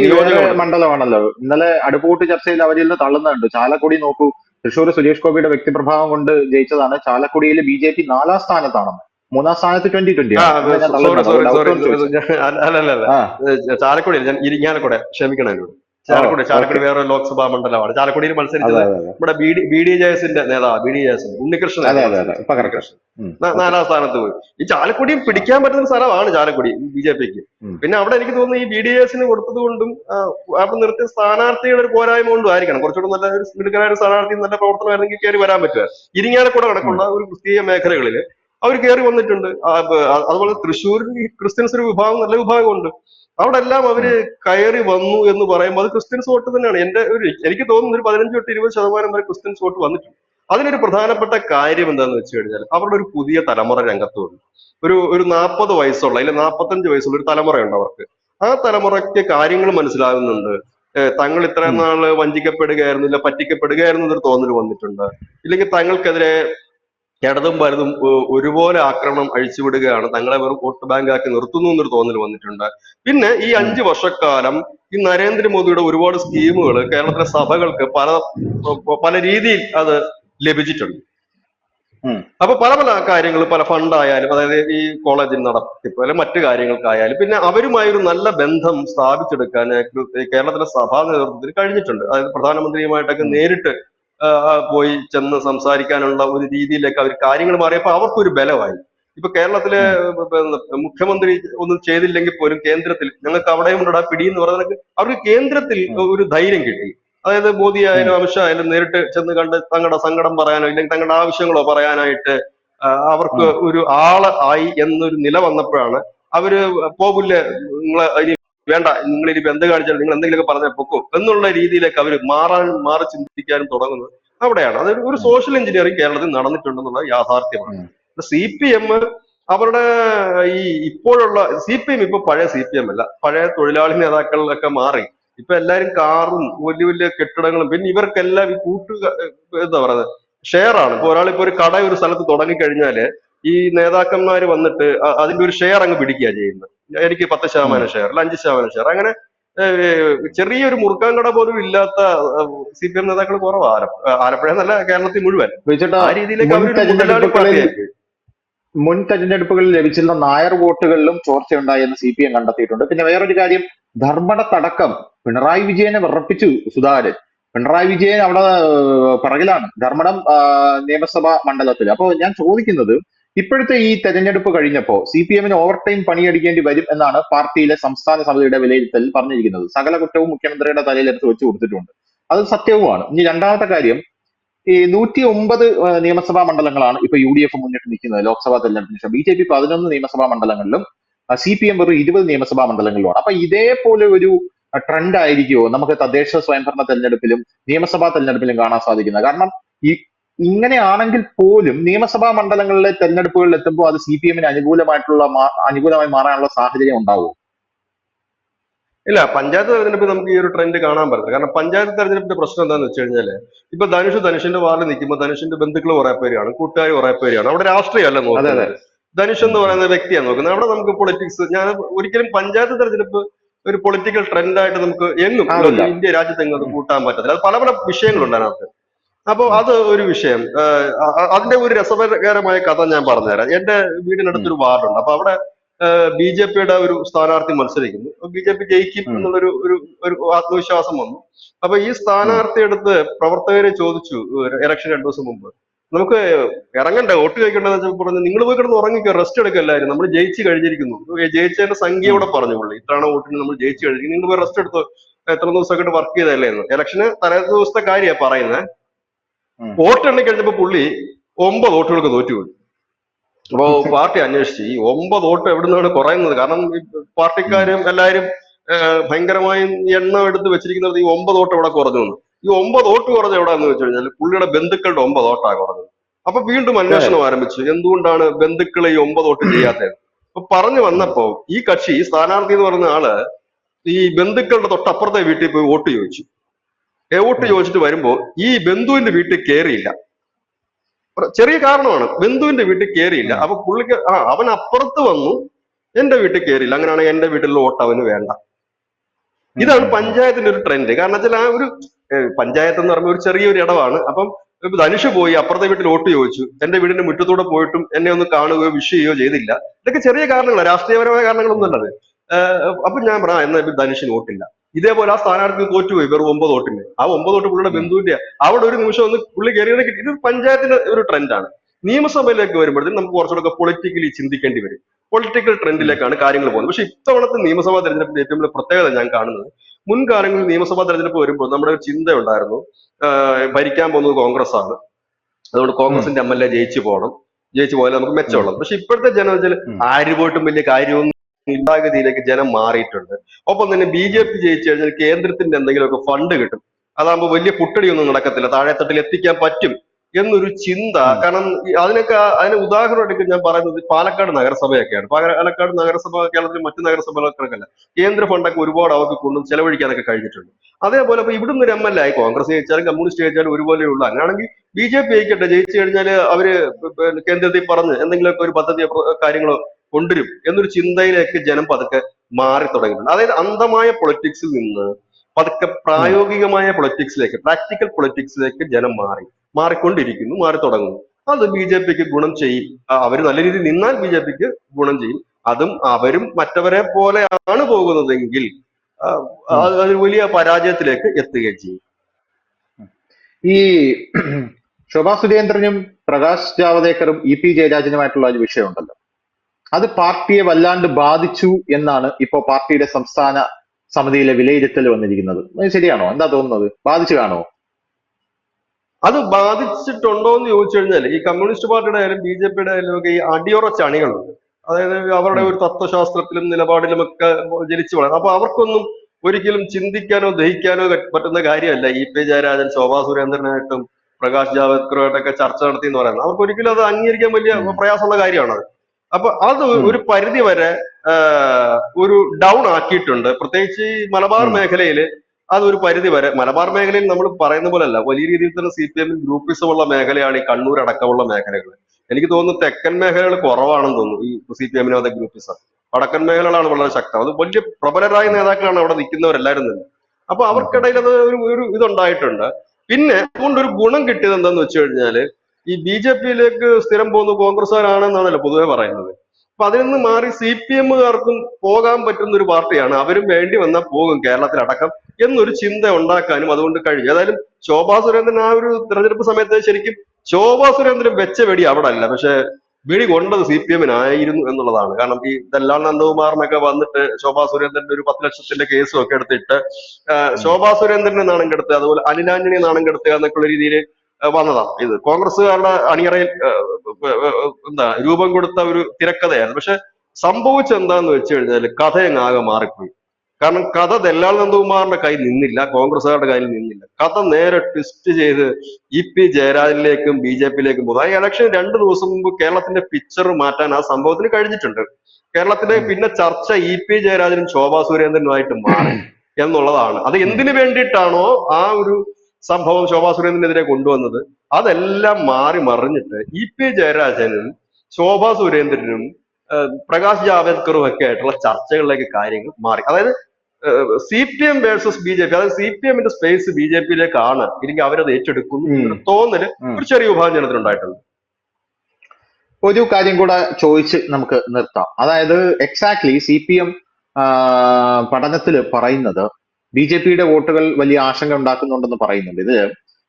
മണ്ഡലമാണല്ലോ. ഇന്നലെ അടുപ്പൂട്ട് ചർച്ചയിൽ അവരിൽ നിന്ന് തള്ളുന്നുണ്ട്. ചാലക്കുടി നോക്കൂ. തൃശ്ശൂർ സുരേഷ് ഗോപിയുടെ വ്യക്തിപ്രഭാവം കൊണ്ട് ജയിച്ചതാണ്. ചാലക്കുടിയിൽ ബി ജെ പി നാലാം സ്ഥാനത്താണ് മൂന്നാം സ്ഥാനത്ത് ട്വന്റി ട്വന്റി ആ സോറി സോറി സോറി അല്ല അല്ല അല്ല. ഏഹ് ചാലക്കുടി ഞാൻ ഇരിങ്ങാലക്കുട ക്ഷമിക്കണം എന്നോട്. ചാലക്കുടി ചാലക്കുടി. വേറെ ലോക്സഭാ മണ്ഡലമാണ്. ചാലക്കുടിയിൽ മത്സരിച്ചത് നമ്മുടെ B D B D J എസിന്റെ നേതാവ് ബി ഡി ജയസ് ഉണ്ണികൃഷ്ണൻ നാലാം സ്ഥാനത്ത് പോയി. ഈ ചാലക്കുടിയും പിടിക്കാൻ പറ്റുന്ന സ്ഥലമാണ് ചാലക്കുടി ബി ജെ പിക്ക്. പിന്നെ അവിടെ എനിക്ക് തോന്നുന്നു ഈ ബി ഡി എസിന് കൊടുത്തത് കൊണ്ടും അവിടെ നിർത്തിയ സ്ഥാനാർത്ഥിയുടെ ഒരു പോരായ്മ കൊണ്ടും ആയിരിക്കണം കുറച്ചുകൂടെ നല്ല ഒരു മിടുക്കനായ സ്ഥാനാർത്ഥി നല്ല പ്രവർത്തനമായിരുന്നെങ്കിൽ കയറി വരാൻ പറ്റുക ഇരിങ്ങാലക്കുട കണക്കുള്ള ഒരു ക്രിസ്തീയ മേഖലകളിൽ അവർ കയറി വന്നിട്ടുണ്ട്. അതുപോലെ തൃശ്ശൂരിൽ ഈ ക്രിസ്ത്യൻസ് ഒരു വിഭാഗം നല്ല വിഭാഗമുണ്ട്. അവിടെ എല്ലാം അവർ കയറി വന്നു എന്ന് പറയുമ്പോൾ അത് ക്രിസ്ത്യൻസ് വോട്ട് തന്നെയാണ്. എന്റെ ഒരു എനിക്ക് തോന്നുന്നു ഒരു പതിനഞ്ച് തൊട്ട് ഇരുപത് ശതമാനം വരെ ക്രിസ്ത്യൻസ് വോട്ട് വന്നിട്ടുണ്ട്. അതിനൊരു പ്രധാനപ്പെട്ട കാര്യം എന്താണെന്ന് വെച്ച് കഴിഞ്ഞാൽ അവരുടെ ഒരു പുതിയ തലമുറ രംഗത്ത് വന്നു ഒരു ഒരു നാൽപ്പത് വയസ്സുള്ള അല്ലെങ്കിൽ നാൽപ്പത്തഞ്ച് വയസ്സുള്ള ഒരു തലമുറയുണ്ട് അവർക്ക്. ആ തലമുറയ്ക്ക് കാര്യങ്ങൾ മനസ്സിലാകുന്നുണ്ട്. തങ്ങൾ ഇത്രയും നാൾ വഞ്ചിക്കപ്പെടുകയായിരുന്നു ഇല്ല പറ്റിക്കപ്പെടുകയായിരുന്നു എന്നൊരു തോന്നൽ വന്നിട്ടുണ്ട്. ഇല്ലെങ്കിൽ തങ്ങൾക്കെതിരെ ഇടതും വലതും ഒരുപോലെ ആക്രമണം അഴിച്ചുവിടുകയാണ്. തങ്ങളെ വെറും വോട്ട് ബാങ്കാക്കി നിർത്തുന്നു എന്നൊരു തോന്നൽ വന്നിട്ടുണ്ട്. പിന്നെ ഈ അഞ്ചു വർഷക്കാലം ഈ നരേന്ദ്രമോദിയുടെ ഒരുപാട് സ്കീമുകൾ കേരളത്തിലെ സഭകൾക്ക് പല പല രീതിയിൽ അത് ലഭിച്ചിട്ടുണ്ട്. അപ്പൊ പല പല കാര്യങ്ങൾ പല ഫണ്ടായാലും അതായത് ഈ കോളേജിൽ നടത്തിപ്പ് അല്ലെങ്കിൽ മറ്റു കാര്യങ്ങൾക്കായാലും പിന്നെ അവരുമായി ഒരു നല്ല ബന്ധം സ്ഥാപിച്ചെടുക്കാൻ കേരളത്തിലെ സഭാ നേതൃത്വത്തിന് കഴിഞ്ഞിട്ടുണ്ട്. അതായത് പ്രധാനമന്ത്രിയുമായിട്ടൊക്കെ നേരിട്ട് പോയി ചെന്ന് സംസാരിക്കാനുള്ള ഒരു രീതിയിലേക്ക് അവർ കാര്യങ്ങൾ മാറിയപ്പോൾ അവർക്കൊരു ബലമായി. ഇപ്പൊ കേരളത്തിലെ മുഖ്യമന്ത്രി ഒന്നും ചെയ്തില്ലെങ്കിൽ പോലും കേന്ദ്രത്തിൽ ഞങ്ങൾക്ക് അവിടെയും ഉണ്ടടാ പിടി എന്ന് പറഞ്ഞാൽ അവർക്ക് കേന്ദ്രത്തിൽ ഒരു ധൈര്യം കിട്ടി. അതായത് മോദി ആയാലും അമിത്ഷാ ആയാലും നേരിട്ട് ചെന്ന് കണ്ട് തങ്ങളുടെ സങ്കടം പറയാനോ ഇല്ലെങ്കിൽ തങ്ങളുടെ ആവശ്യങ്ങളോ പറയാനായിട്ട് അവർക്ക് ഒരു ആൾ ആയി എന്നൊരു നില വന്നപ്പോഴാണ് അവർ പോകില്ല നിങ്ങളെ വേണ്ട നിങ്ങൾ ഇനി എന്ത് കാണിച്ചാൽ നിങ്ങൾ എന്തെങ്കിലുമൊക്കെ പറഞ്ഞാൽ പൊക്കോ എന്നുള്ള രീതിയിലേക്ക് അവർ മാറാൻ മാറി ചിന്തിക്കാനും തുടങ്ങുന്നത് അവിടെയാണ്. അതൊരു ഒരു സോഷ്യൽ എഞ്ചിനീയറിംഗ് കേരളത്തിൽ നടന്നിട്ടുണ്ടെന്നുള്ള യാഥാർത്ഥ്യമാണ്. സി പി എം അവരുടെ ഈ ഇപ്പോഴുള്ള സി പി എം ഇപ്പൊ പഴയ സി പി എം അല്ല. പഴയ തൊഴിലാളി നേതാക്കളിലൊക്കെ മാറി. ഇപ്പൊ എല്ലാരും കാറും വലിയ വലിയ കെട്ടിടങ്ങളും പിന്നെ ഇവർക്കെല്ലാം ഈ കൂട്ടു എന്താ പറയുന്നത് ഷെയർ ആണ്. ഇപ്പൊ ഒരാൾ ഇപ്പൊ ഒരു കട ഒരു സ്ഥലത്ത് തുടങ്ങിക്കഴിഞ്ഞാൽ ഈ നേതാക്കന്മാർ വന്നിട്ട് അതിന്റെ ഒരു ഷെയർ അങ്ങ് പിടിക്കുക ചെയ്യുന്നത് എനിക്ക് പത്ത് ശതമാനം ഷെയർ അല്ല അഞ്ച് ശതമാനം ഷെയർ അങ്ങനെ ചെറിയൊരു മുറുക്കാൻ കട പോലും ഇല്ലാത്ത സി പി എം നേതാക്കൾ കുറവാണ് ആലപ്പുഴ ആലപ്പുഴ എന്നല്ല കേരളത്തിൽ മുഴുവൻ. ആ രീതിയിലേക്ക് തെരഞ്ഞെടുപ്പുകളിൽ മുൻ തെരഞ്ഞെടുപ്പുകളിൽ ലഭിച്ചിരുന്ന നായർ വോട്ടുകളിലും ചോർച്ചയുണ്ടായി എന്ന് സി പി എം കണ്ടെത്തിയിട്ടുണ്ട്. പിന്നെ വേറൊരു കാര്യം ധർമ്മടത്തടക്കം പിണറായി വിജയനെ വിറപ്പിച്ചു സുധാകരൻ. പിണറായി വിജയൻ അവിടെ പിറകിലാണ്. ധർമ്മടം നിയമസഭാ മണ്ഡലത്തിൽ. അപ്പോൾ ഞാൻ ചോദിക്കുന്നത് ഇപ്പോഴത്തെ ഈ തെരഞ്ഞെടുപ്പ് കഴിഞ്ഞപ്പോൾ സി പി എമ്മിന് ഓവർ ടൈം പണിയടിക്കേണ്ടി വരും എന്നാണ് പാർട്ടിയിലെ സംസ്ഥാന സമിതിയുടെ വിലയിരുത്തൽ പറഞ്ഞിരിക്കുന്നത്. സകല കുറ്റവും മുഖ്യമന്ത്രിയുടെ തലയിലെടുത്ത് വെച്ച് കൊടുത്തിട്ടുണ്ട്. അത് സത്യവുമാണ്. ഇനി രണ്ടാമത്തെ കാര്യം ഈ നൂറ്റി ഒമ്പത് നിയമസഭാ മണ്ഡലങ്ങളാണ് ഇപ്പൊ യു ഡി എഫ് മുന്നിട്ട് നിൽക്കുന്നത്. ലോക്സഭാ തെരഞ്ഞെടുപ്പിന് ശേഷം ബി ജെ പി പതിനൊന്ന് നിയമസഭാ മണ്ഡലങ്ങളിലും സി പി എം വെറും ഇരുപത് നിയമസഭാ മണ്ഡലങ്ങളിലുമാണ്. അപ്പൊ ഇതേപോലെ ഒരു ട്രെൻഡ് ആയിരിക്കുമോ നമുക്ക് തദ്ദേശ സ്വയംഭരണ തെരഞ്ഞെടുപ്പിലും നിയമസഭാ തെരഞ്ഞെടുപ്പിലും കാണാൻ സാധിക്കുന്നത്. കാരണം ഈ ഇങ്ങനെയാണെങ്കിൽ പോലും നിയമസഭാ മണ്ഡലങ്ങളിലെ തെരഞ്ഞെടുപ്പുകളിൽ എത്തുമ്പോൾ അത് സി പി എമ്മിന് അനുകൂലമായിട്ടുള്ള അനുകൂലമായി മാറാനുള്ള സാഹചര്യം ഉണ്ടാവും? ഇല്ല പഞ്ചായത്ത് തെരഞ്ഞെടുപ്പ് നമുക്ക് ഈ ഒരു ട്രെൻഡ് കാണാൻ പറ്റില്ല കാരണം പഞ്ചായത്ത് തെരഞ്ഞെടുപ്പിന്റെ പ്രശ്നം എന്താണെന്ന് വെച്ച് കഴിഞ്ഞാൽ ഇപ്പൊ ധനുഷ് ധനുഷിന്റെ വാർഡിൽ നിൽക്കുമ്പോൾ ധനുഷിന്റെ ബന്ധുക്കൾ കുറെ പേരാണ് കൂട്ടുകാർ കുറെ പേരാണ്. അവിടെ രാഷ്ട്രീയമല്ല നോക്കുന്നത്. ധനുഷ് എന്ന് പറയുന്ന വ്യക്തിയാണ് നോക്കുന്നത്. അവിടെ നമുക്ക് പൊളിറ്റിക്സ് ഞാൻ ഒരിക്കലും പഞ്ചായത്ത് തെരഞ്ഞെടുപ്പ് ഒരു പൊളിറ്റിക്കൽ ട്രെൻഡായിട്ട് നമുക്ക് എങ്ങും. ഇന്ത്യ രാജ്യത്ത് എങ്ങും അത് കൂട്ടാൻ പറ്റത്തില്ല. അത് പല പല വിഷയങ്ങളുണ്ട് അതിനകത്ത്. അപ്പോൾ അത് ഒരു വിഷയം. അതിന്റെ ഒരു രസകരമായ കഥ ഞാൻ പറഞ്ഞുതരാം. എന്റെ വീടിനടുത്തൊരു വാർഡുണ്ട്. അപ്പൊ അവിടെ ബി ജെ പിയുടെ ഒരു സ്ഥാനാർത്ഥി മത്സരിക്കുന്നു. ബി ജെ പി ജയിക്കും. എന്നുള്ളൊരു ഒരു ഒരു ആത്മവിശ്വാസം വന്നു. അപ്പൊ ഈ സ്ഥാനാർത്ഥി എടുത്ത് പ്രവർത്തകരെ ചോദിച്ചു ഇലക്ഷൻ രണ്ടു ദിവസം മുമ്പ്. നമുക്ക് ഇറങ്ങണ്ടേ? വോട്ട് കഴിക്കണ്ടെന്ന് വെച്ചാൽ പറഞ്ഞു നിങ്ങൾ പോയി കിടന്ന് ഉറങ്ങിക്കോ റെസ്റ്റ് എടുക്കല്ലായിരുന്നു. നമ്മൾ ജയിച്ചു കഴിഞ്ഞിരിക്കുന്നു. ജയിച്ചതിന്റെ സംഖ്യ ഇവിടെ പറഞ്ഞു പുള്ളി. ഇത്രയാണ് വോട്ടിന് നമ്മൾ ജയിച്ചു കഴിഞ്ഞിരിക്കുന്നു. നിങ്ങൾ പോയി റെസ്റ്റ് എടുത്തോ? എത്ര ദിവസമായിട്ട് വർക്ക് ചെയ്തല്ലേ എന്ന്. ഇലക്ഷന് തലേ ദിവസത്തെ കാര്യമാണ് പറയുന്നത്. ഉം. വോട്ട് എണ്ണി കഴിഞ്ഞപ്പോ പുള്ളി ഒമ്പത് വോട്ടുകൾക്ക് തോറ്റുപോയി അപ്പോ പാർട്ടി അന്വേഷിച്ച് ഈ ഒമ്പത് വോട്ട് എവിടെ നിന്നാണ് കുറയുന്നത്? കാരണം പാർട്ടിക്കാരും എല്ലാവരും ഭയങ്കരമായി എണ്ണം എടുത്ത് വെച്ചിരിക്കുന്നത് ഈ ഒമ്പത് വോട്ട് എവിടെ കുറഞ്ഞു വന്നു ഈ ഒമ്പത് വോട്ട് കുറഞ്ഞ എവിടെയെന്ന് വെച്ച് കഴിഞ്ഞാൽ പുള്ളിയുടെ ബന്ധുക്കളുടെ ഒമ്പത് വോട്ടാണ് കുറഞ്ഞത്. അപ്പൊ വീണ്ടും അന്വേഷണം ആരംഭിച്ചു. എന്തുകൊണ്ടാണ് ബന്ധുക്കളെ ഈ ഒമ്പത് വോട്ട് ചെയ്യാത്തത്? അപ്പൊ പറഞ്ഞു വന്നപ്പോ ഈ കക്ഷി ഈ സ്ഥാനാർത്ഥി എന്ന് പറയുന്ന ആൾ ഈ ബന്ധുക്കളുടെ തൊട്ടപ്പുറത്തെ വീട്ടിൽ പോയി വോട്ട് ചോദിച്ചു. ഏ, വോട്ട് ചോദിച്ചിട്ട് വരുമ്പോൾ ഈ ബന്ധുവിന്റെ വീട്ടിൽ കയറിയില്ല ചെറിയ കാരണമാണ്. ബന്ധുവിന്റെ വീട്ടിൽ കയറിയില്ല അപ്പൊ പുള്ളിക്ക് ആ അവൻ അപ്പുറത്ത് വന്നു. എന്റെ വീട്ടിൽ കയറിയില്ല അങ്ങനെയാണെങ്കിൽ എന്റെ വീട്ടിലുള്ള വോട്ട് അവന് വേണ്ട. ഇതാണ് പഞ്ചായത്തിന്റെ ഒരു ട്രെൻഡ് കാരണം വെച്ചാൽ ആ ഒരു പഞ്ചായത്ത് എന്ന് പറയുമ്പോൾ ഒരു ചെറിയൊരു ഇടവാണ്. അപ്പം ഇപ്പൊ ധനുഷ് പോയി അപ്പുറത്തെ വീട്ടിൽ വോട്ട് ചോദിച്ചു. എന്റെ വീടിന്റെ മുറ്റത്തൂടെ പോയിട്ടും എന്നെ ഒന്ന് കാണുകയോ വിഷ് ചെയ്യുകയോ ചെയ്തില്ല. ഇതൊക്കെ ചെറിയ കാരണങ്ങളാണ്. രാഷ്ട്രീയപരമായ കാരണങ്ങളൊന്നും അല്ലത് അപ്പൊ ഞാൻ പറയാം എന്നാ ഇപ്പൊ ധനുഷിന് വോട്ടില്ല. ഇതേപോലെ ആ സ്ഥാനാർത്ഥി തോറ്റുപോയി വെറും ഒമ്പത് വോട്ടിന്. ആ ഒമ്പത് വോട്ട് പുള്ളിയുടെ ബന്ധുവിന്റെ അവിടെ ഒരു നിമിഷം ഒന്ന് പുള്ളി കയറിയത് ഇത് പഞ്ചായത്തിന്റെ ഒരു ട്രെൻഡാണ്. നിയമസഭയിലേക്ക് വരുമ്പോഴത്തേക്കും നമുക്ക് കുറച്ചുകൂടെ പൊളിറ്റിക്കലി ചിന്തിക്കേണ്ടി വരും. പൊളിറ്റിക്കൽ ട്രെൻഡിലേക്കാണ് കാര്യങ്ങൾ പോകുന്നത്. പക്ഷെ ഇത്തവണത്തെ നിയമസഭാ തെരഞ്ഞെടുപ്പിന്റെ ഏറ്റവും വലിയ പ്രത്യേകത ഞാൻ കാണുന്നത് മുൻകാലങ്ങളിൽ നിയമസഭാ തെരഞ്ഞെടുപ്പ് വരുമ്പോൾ നമ്മുടെ ഒരു ചിന്ത ഉണ്ടായിരുന്നു. ഭരിക്കാൻ പോകുന്നത് കോൺഗ്രസ് ആണ് അതുകൊണ്ട് കോൺഗ്രസിന്റെ എം എൽ എ ജയിച്ചു പോകണം. ജയിച്ചു പോയാലേ നമുക്ക് മെച്ചമുള്ളത് പക്ഷെ ഇപ്പോഴത്തെ ജനം വെച്ചാൽ ഉം. ആര് പോയിട്ടും വലിയ കാര്യമൊന്നും ചിന്താഗതിയിലേക്ക് ജനം മാറിയിട്ടുണ്ട്. ഒപ്പം തന്നെ ബി ജെ പി ജയിച്ചു കഴിഞ്ഞാൽ കേന്ദ്രത്തിന്റെ എന്തെങ്കിലുമൊക്കെ ഫണ്ട് കിട്ടും. അതാകുമ്പോൾ വലിയ പുട്ടടിയൊന്നും നടക്കത്തില്ല. താഴെത്തട്ടിൽ എത്തിക്കാൻ പറ്റും എന്നൊരു ചിന്ത. കാരണം അതിനൊക്കെ അതിന് ഉദാഹരണമായിട്ട് ഞാൻ പറയുന്നത് പാലക്കാട് നഗരസഭയൊക്കെയാണ്. പാലക്കാട് നഗരസഭ കേരളത്തിലെ മറ്റു നഗരസഭകൾക്കൊക്കെ കേന്ദ്ര ഫണ്ടൊക്കെ ഒരുപാട് അവർക്ക് കൊണ്ടും ചെലവഴിക്കാനൊക്കെ കഴിഞ്ഞിട്ടുണ്ട്. അതേപോലെ ഇപ്പൊ ഇവിടുന്ന് ഒരു എം എൽ എ ആയി കോൺഗ്രസ് ജയിച്ചാലും കമ്മ്യൂണിസ്റ്റ് ജയിച്ചാലും ഒരുപോലെയുള്ള അങ്ങനെയാണെങ്കിൽ ബി ജെ പി ജയിക്കട്ടെ ജയിച്ചു കഴിഞ്ഞാൽ അവർ കേന്ദ്രത്തിൽ പറഞ്ഞ് എന്തെങ്കിലുമൊക്കെ ഒരു പദ്ധതി കാര്യങ്ങളോ കൊണ്ടുവരും എന്നൊരു ചിന്തയിലേക്ക് ജനം പതുക്കെ മാറി തുടങ്ങിയിട്ടുണ്ട്. അതായത് അന്ധമായ പൊളിറ്റിക്സിൽ നിന്ന് പതുക്കെ പ്രായോഗികമായ പൊളിറ്റിക്സിലേക്ക് പ്രാക്ടിക്കൽ പൊളിറ്റിക്സിലേക്ക് ജനം മാറി മാറിക്കൊണ്ടിരിക്കുന്നു മാറി തുടങ്ങുന്നു. അത് ബി ജെ പിക്ക് ഗുണം ചെയ്യും അവർ നല്ല രീതിയിൽ നിന്നാൽ ബി ജെ പിക്ക് ഗുണം ചെയ്യും. അതും അവരും മറ്റവരെ പോലെയാണ് പോകുന്നതെങ്കിൽ വലിയ പരാജയത്തിലേക്ക് എത്തുകയും ചെയ്യും. ഈ ശോഭാ സുരേന്ദ്രനും പ്രകാശ് ജാവദേക്കറും ഇ പി ജയരാജനുമായിട്ടുള്ള ഒരു വിഷയമുണ്ടല്ലോ. അത് പാർട്ടിയെ വല്ലാണ്ട് ബാധിച്ചു എന്നാണ് ഇപ്പോ പാർട്ടിയുടെ സംസ്ഥാന സമിതിയിലെ വിലയിരുത്തൽ വന്നിരിക്കുന്നത്. ശരിയാണോ? എന്താ തോന്നുന്നത്? ബാധിച്ചു കാണോ അത് ബാധിച്ചിട്ടുണ്ടോ എന്ന് ചോദിച്ചു കഴിഞ്ഞാൽ ഈ കമ്മ്യൂണിസ്റ്റ് പാർട്ടിയുടെ ആയാലും ബി ജെ പിയുടെ ആയാലും ഒക്കെ ഈ അടിയുറച്ച അണികളുണ്ട്. അതായത് അവരുടെ ഒരു തത്വശാസ്ത്രത്തിലും നിലപാടിലും ഒക്കെ ജനിച്ചു വളർന്നു. അപ്പൊ അവർക്കൊന്നും ഒരിക്കലും ചിന്തിക്കാനോ ദഹിക്കാനോ പറ്റുന്ന കാര്യമല്ല ഇ പി ജയരാജൻ ശോഭാ സുരേന്ദ്രനായിട്ടും പ്രകാശ് ജാവദേക്കറുമായിട്ടൊക്കെ ചർച്ച നടത്തി എന്ന് പറയുന്നത്. അവർക്ക് ഒരിക്കലും അത് അംഗീകരിക്കാൻ വലിയ പ്രയാസമുള്ള കാര്യമാണത്. അപ്പൊ അത് ഒരു പരിധി വരെ ഒരു ഡൗൺ ആക്കിയിട്ടുണ്ട്. പ്രത്യേകിച്ച് ഈ മലബാർ. മേഖലയിൽ അത് ഒരു പരിധി വരെ മലബാർ മേഖലയിൽ നമ്മൾ പറയുന്ന പോലെ അല്ല വലിയ രീതിയിൽ തന്നെ സി പി എമ്മിൽ ഗ്രൂപ്പിസം ഉള്ള മേഖലയാണ് ഈ കണ്ണൂർ അടക്കമുള്ള മേഖലകൾ. എനിക്ക് തോന്നുന്നു തെക്കൻ മേഖലകൾ കുറവാണെന്ന് തോന്നുന്നു ഈ സി പി എമ്മിനകത്തെ ഗ്രൂപ്പിസം വടക്കൻ മേഖലകളാണ് വളരെ ശക്തം. അത് വലിയ പ്രബലരായ നേതാക്കളാണ് അവിടെ നിൽക്കുന്നവരെല്ലാവരും തന്നെ. അപ്പൊ അവർക്കിടയിൽ അത് ഒരു ഒരു ഇതുണ്ടായിട്ടുണ്ട്. പിന്നെ അതുകൊണ്ട് ഒരു ഗുണം കിട്ടിയത് എന്താന്ന് വെച്ച് കഴിഞ്ഞാൽ ഈ ബി ജെ പിയിലേക്ക് സ്ഥിരം പോകുന്ന കോൺഗ്രസ്സുകാരാണെന്നാണല്ലോ പൊതുവെ പറയുന്നത്. അപ്പൊ അതിൽ നിന്ന് മാറി സി പി എമ്മുകാർക്കും പോകാൻ പറ്റുന്ന ഒരു പാർട്ടിയാണ്. അവരും വേണ്ടി വന്നാൽ പോകും കേരളത്തിലടക്കം എന്നൊരു ചിന്ത ഉണ്ടാക്കാനും അതുകൊണ്ട് കഴിഞ്ഞു ഏതായാലും ശോഭാ സുരേന്ദ്രൻ ആ ഒരു തെരഞ്ഞെടുപ്പ് സമയത്ത് ശരിക്കും ശോഭാ സുരേന്ദ്രൻ വെച്ച വെടി അവിടെ അല്ല പക്ഷെ വെടി കൊണ്ടത് സി പി എമ്മിനായിരുന്നു എന്നുള്ളതാണ്. കാരണം ഈ ദല്ലാൽ നന്ദകുമാറിനൊക്കെ വന്നിട്ട് ശോഭാ സുരേന്ദ്രന്റെ ഒരു പത്ത് ലക്ഷത്തിന്റെ കേസും ഒക്കെ എടുത്തിട്ട് ശോഭാ സുരേന്ദ്രനെ നാണം കെടുത്തുക അതുപോലെ അനിലാഞ്ജനെ നാണം കെടുത്തുക എന്നൊക്കെയുള്ള രീതിയിൽ വന്നതാണ്. ഇത് കോൺഗ്രസ്സുകാരുടെ അണിയറയിൽ എന്താ രൂപം കൊടുത്ത ഒരു തിരക്കഥയായിരുന്നു. പക്ഷെ സംഭവിച്ചെന്താന്ന് വെച്ച് കഴിഞ്ഞാൽ കഥയങ്ങാകെ മാറിപ്പോയി. കാരണം കഥ ദല്ലാൽ നന്ദകുമാറിന്റെ കയ്യിൽ നിന്നില്ല കോൺഗ്രസ്സുകാരുടെ കയ്യിൽ നിന്നില്ല. കഥ നേരെ ട്വിസ്റ്റ് ചെയ്ത് ഇ പി ജയരാജനിലേക്കും ബി ജെ പിയിലേക്കും പോകും. ആ ഇലക്ഷൻ രണ്ടു ദിവസം മുമ്പ് കേരളത്തിന്റെ പിക്ചർ മാറ്റാൻ ആ സംഭവത്തിന് കഴിഞ്ഞിട്ടുണ്ട്. കേരളത്തിലെ പിന്നെ ചർച്ച ഇ പി ജയരാജനും ശോഭാ സുരേന്ദ്രനുമായിട്ട് മാറി എന്നുള്ളതാണ്. അത് എന്തിനു വേണ്ടിയിട്ടാണോ ആ ഒരു സംഭവം ശോഭാ സുരേന്ദ്രനെതിരെ കൊണ്ടുവന്നത്. അതെല്ലാം മാറി മറിഞ്ഞിട്ട് ഇ പി ജയരാജനും ശോഭാ സുരേന്ദ്രനും പ്രകാശ് ജാവേദ്കറും ഒക്കെ ആയിട്ടുള്ള ചർച്ചകളിലേക്ക് കാര്യങ്ങൾ മാറി. അതായത് C P M versus B J P അതായത് സി പി എമ്മിന്റെ സ്പേസ് ബി ജെ പിയിലേക്കാണ് ഇല്ലെങ്കിൽ അവരത് ഏറ്റെടുക്കുന്നു തോന്നൽ ഒരു ചെറിയ വിഭാഗം ജനത്തിനുണ്ടായിട്ടുണ്ട്. ഒരു കാര്യം കൂടെ ചോദിച്ച് നമുക്ക് നിർത്താം. അതായത് എക്സാക്ട്ലി സി പി എം പഠനത്തിൽ പറയുന്നത് ബി ജെ പിയുടെ വോട്ടുകൾ വലിയ ആശങ്ക ഉണ്ടാക്കുന്നുണ്ടെന്ന് പറയുന്നുണ്ട്. ഇത്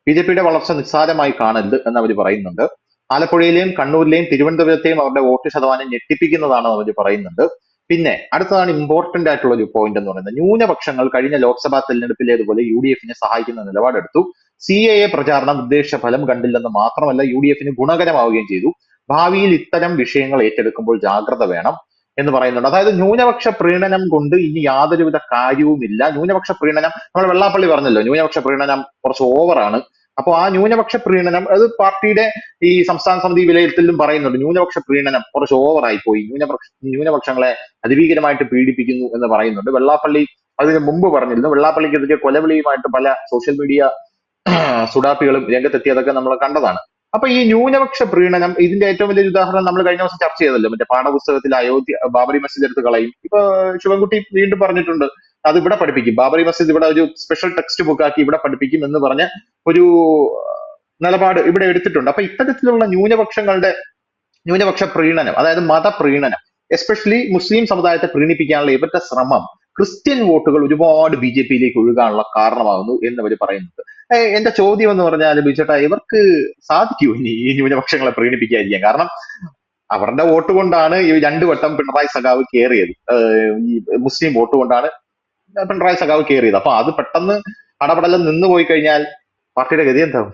ബി ജെ പിയുടെ വളർച്ച നിസ്സാരമായി കാണരുത് എന്ന് അവർ പറയുന്നുണ്ട്. ആലപ്പുഴയിലെയും കണ്ണൂരിലെയും തിരുവനന്തപുരത്തെയും അവരുടെ വോട്ട് ശതമാനം ഞെട്ടിപ്പിക്കുന്നതാണ് അവർ പറയുന്നുണ്ട്. പിന്നെ അടുത്തതാണ് ഇമ്പോർട്ടന്റ് ആയിട്ടുള്ള ഒരു പോയിന്റ് എന്ന് പറയുന്നത്. ന്യൂനപക്ഷങ്ങൾ കഴിഞ്ഞ ലോക്സഭാ തെരഞ്ഞെടുപ്പിലേതുപോലെ യു ഡി എഫിനെ സഹായിക്കുന്ന നിലപാടെടുത്തു. സി എ എ പ്രചാരണം ഉദ്ദേശ ഫലം കണ്ടില്ലെന്ന് മാത്രമല്ല യു ഡി എഫിന് ഗുണകരമാവുകയും ചെയ്തു. ഭാവിയിൽ ഇത്തരം വിഷയങ്ങൾ ഏറ്റെടുക്കുമ്പോൾ ജാഗ്രത വേണം. എന്ന് പറയുന്നുണ്ട്. അതായത് ന്യൂനപക്ഷ പ്രീണനം കൊണ്ട് ഇനി യാതൊരുവിധ കാര്യവുമില്ല. ന്യൂനപക്ഷ പ്രീണനം നമ്മൾ വെള്ളാപ്പള്ളി പറഞ്ഞല്ലോ ന്യൂനപക്ഷ പ്രീണനം കുറച്ച് ഓവറാണ് അപ്പോൾ ആ ന്യൂനപക്ഷ പ്രീണനം അത് പാർട്ടിയുടെ ഈ സംസ്ഥാന സമിതി വിലയിരുത്തലും പറയുന്നുണ്ട് ന്യൂനപക്ഷ പ്രീണനം കുറച്ച് ഓവറായി പോയി ന്യൂനപക്ഷ ന്യൂനപക്ഷങ്ങളെ അതിഭീകരമായിട്ട് പീഡിപ്പിക്കുന്നു എന്ന് പറയുന്നുണ്ട്. വെള്ളാപ്പള്ളി അതിന് മുമ്പ് പറഞ്ഞിരുന്നു വെള്ളാപ്പള്ളിക്കെതിരെ കൊലവിളിയുമായിട്ട് പല സോഷ്യൽ മീഡിയ സുഡാപ്പികളും രംഗത്തെത്തിയതൊക്കെ നമ്മൾ കണ്ടതാണ്. അപ്പൊ ഈ ന്യൂനപക്ഷ പ്രീണനം ഇതിന്റെ ഏറ്റവും വലിയ ഉദാഹരണം നമ്മൾ കഴിഞ്ഞ ദിവസം ചർച്ച ചെയ്തല്ലോ. മറ്റേ പാഠപുസ്തകത്തിൽ അയോധ്യ ബാബറി മസ്ജിദ് എടുത്ത് കളയും. ഇപ്പൊ ശിവൻകുട്ടി വീണ്ടും പറഞ്ഞിട്ടുണ്ട് അത് ഇവിടെ പഠിപ്പിക്കും. ബാബറി മസ്ജിദ് ഇവിടെ ഒരു സ്പെഷ്യൽ ടെക്സ്റ്റ് ബുക്ക് ആക്കി ഇവിടെ പഠിപ്പിക്കും എന്ന് പറഞ്ഞ ഒരു നിലപാട് ഇവിടെ എടുത്തിട്ടുണ്ട്. അപ്പൊ ഇത്തരത്തിലുള്ള ന്യൂനപക്ഷങ്ങളുടെ ന്യൂനപക്ഷ പ്രീണനം അതായത് മതപ്രീണനം എസ്പെഷ്യലി മുസ്ലിം സമുദായത്തെ പ്രീണിപ്പിക്കാനുള്ള ഇവരുടെ ശ്രമം ക്രിസ്ത്യൻ വോട്ടുകൾ ഒരുപാട് ബി ജെ പിയിലേക്ക് ഒഴുകാനുള്ള കാരണമാകുന്നു എന്ന് അവർ പറയുന്നുണ്ട്. ഏഹ് എന്റെ ചോദ്യം എന്ന് പറഞ്ഞാൽ ബിജേട്ടാ ഇവർക്ക് സാധിക്കൂ ഇനി ഈ ന്യൂനപക്ഷങ്ങളെ പ്രീണിപ്പിക്കാതിരിക്കാൻ? കാരണം അവരുടെ വോട്ട് കൊണ്ടാണ് ഈ രണ്ടു വട്ടം പിണറായി സഖാവ് കയറിയത് ഈ മുസ്ലിം വോട്ട് കൊണ്ടാണ് പിണറായി സഖാവ് കയറിയത് അപ്പൊ അത് പെട്ടെന്ന് അടപടലം നിന്ന് പോയി കഴിഞ്ഞാൽ പാർട്ടിയുടെ ഗതി എന്താവും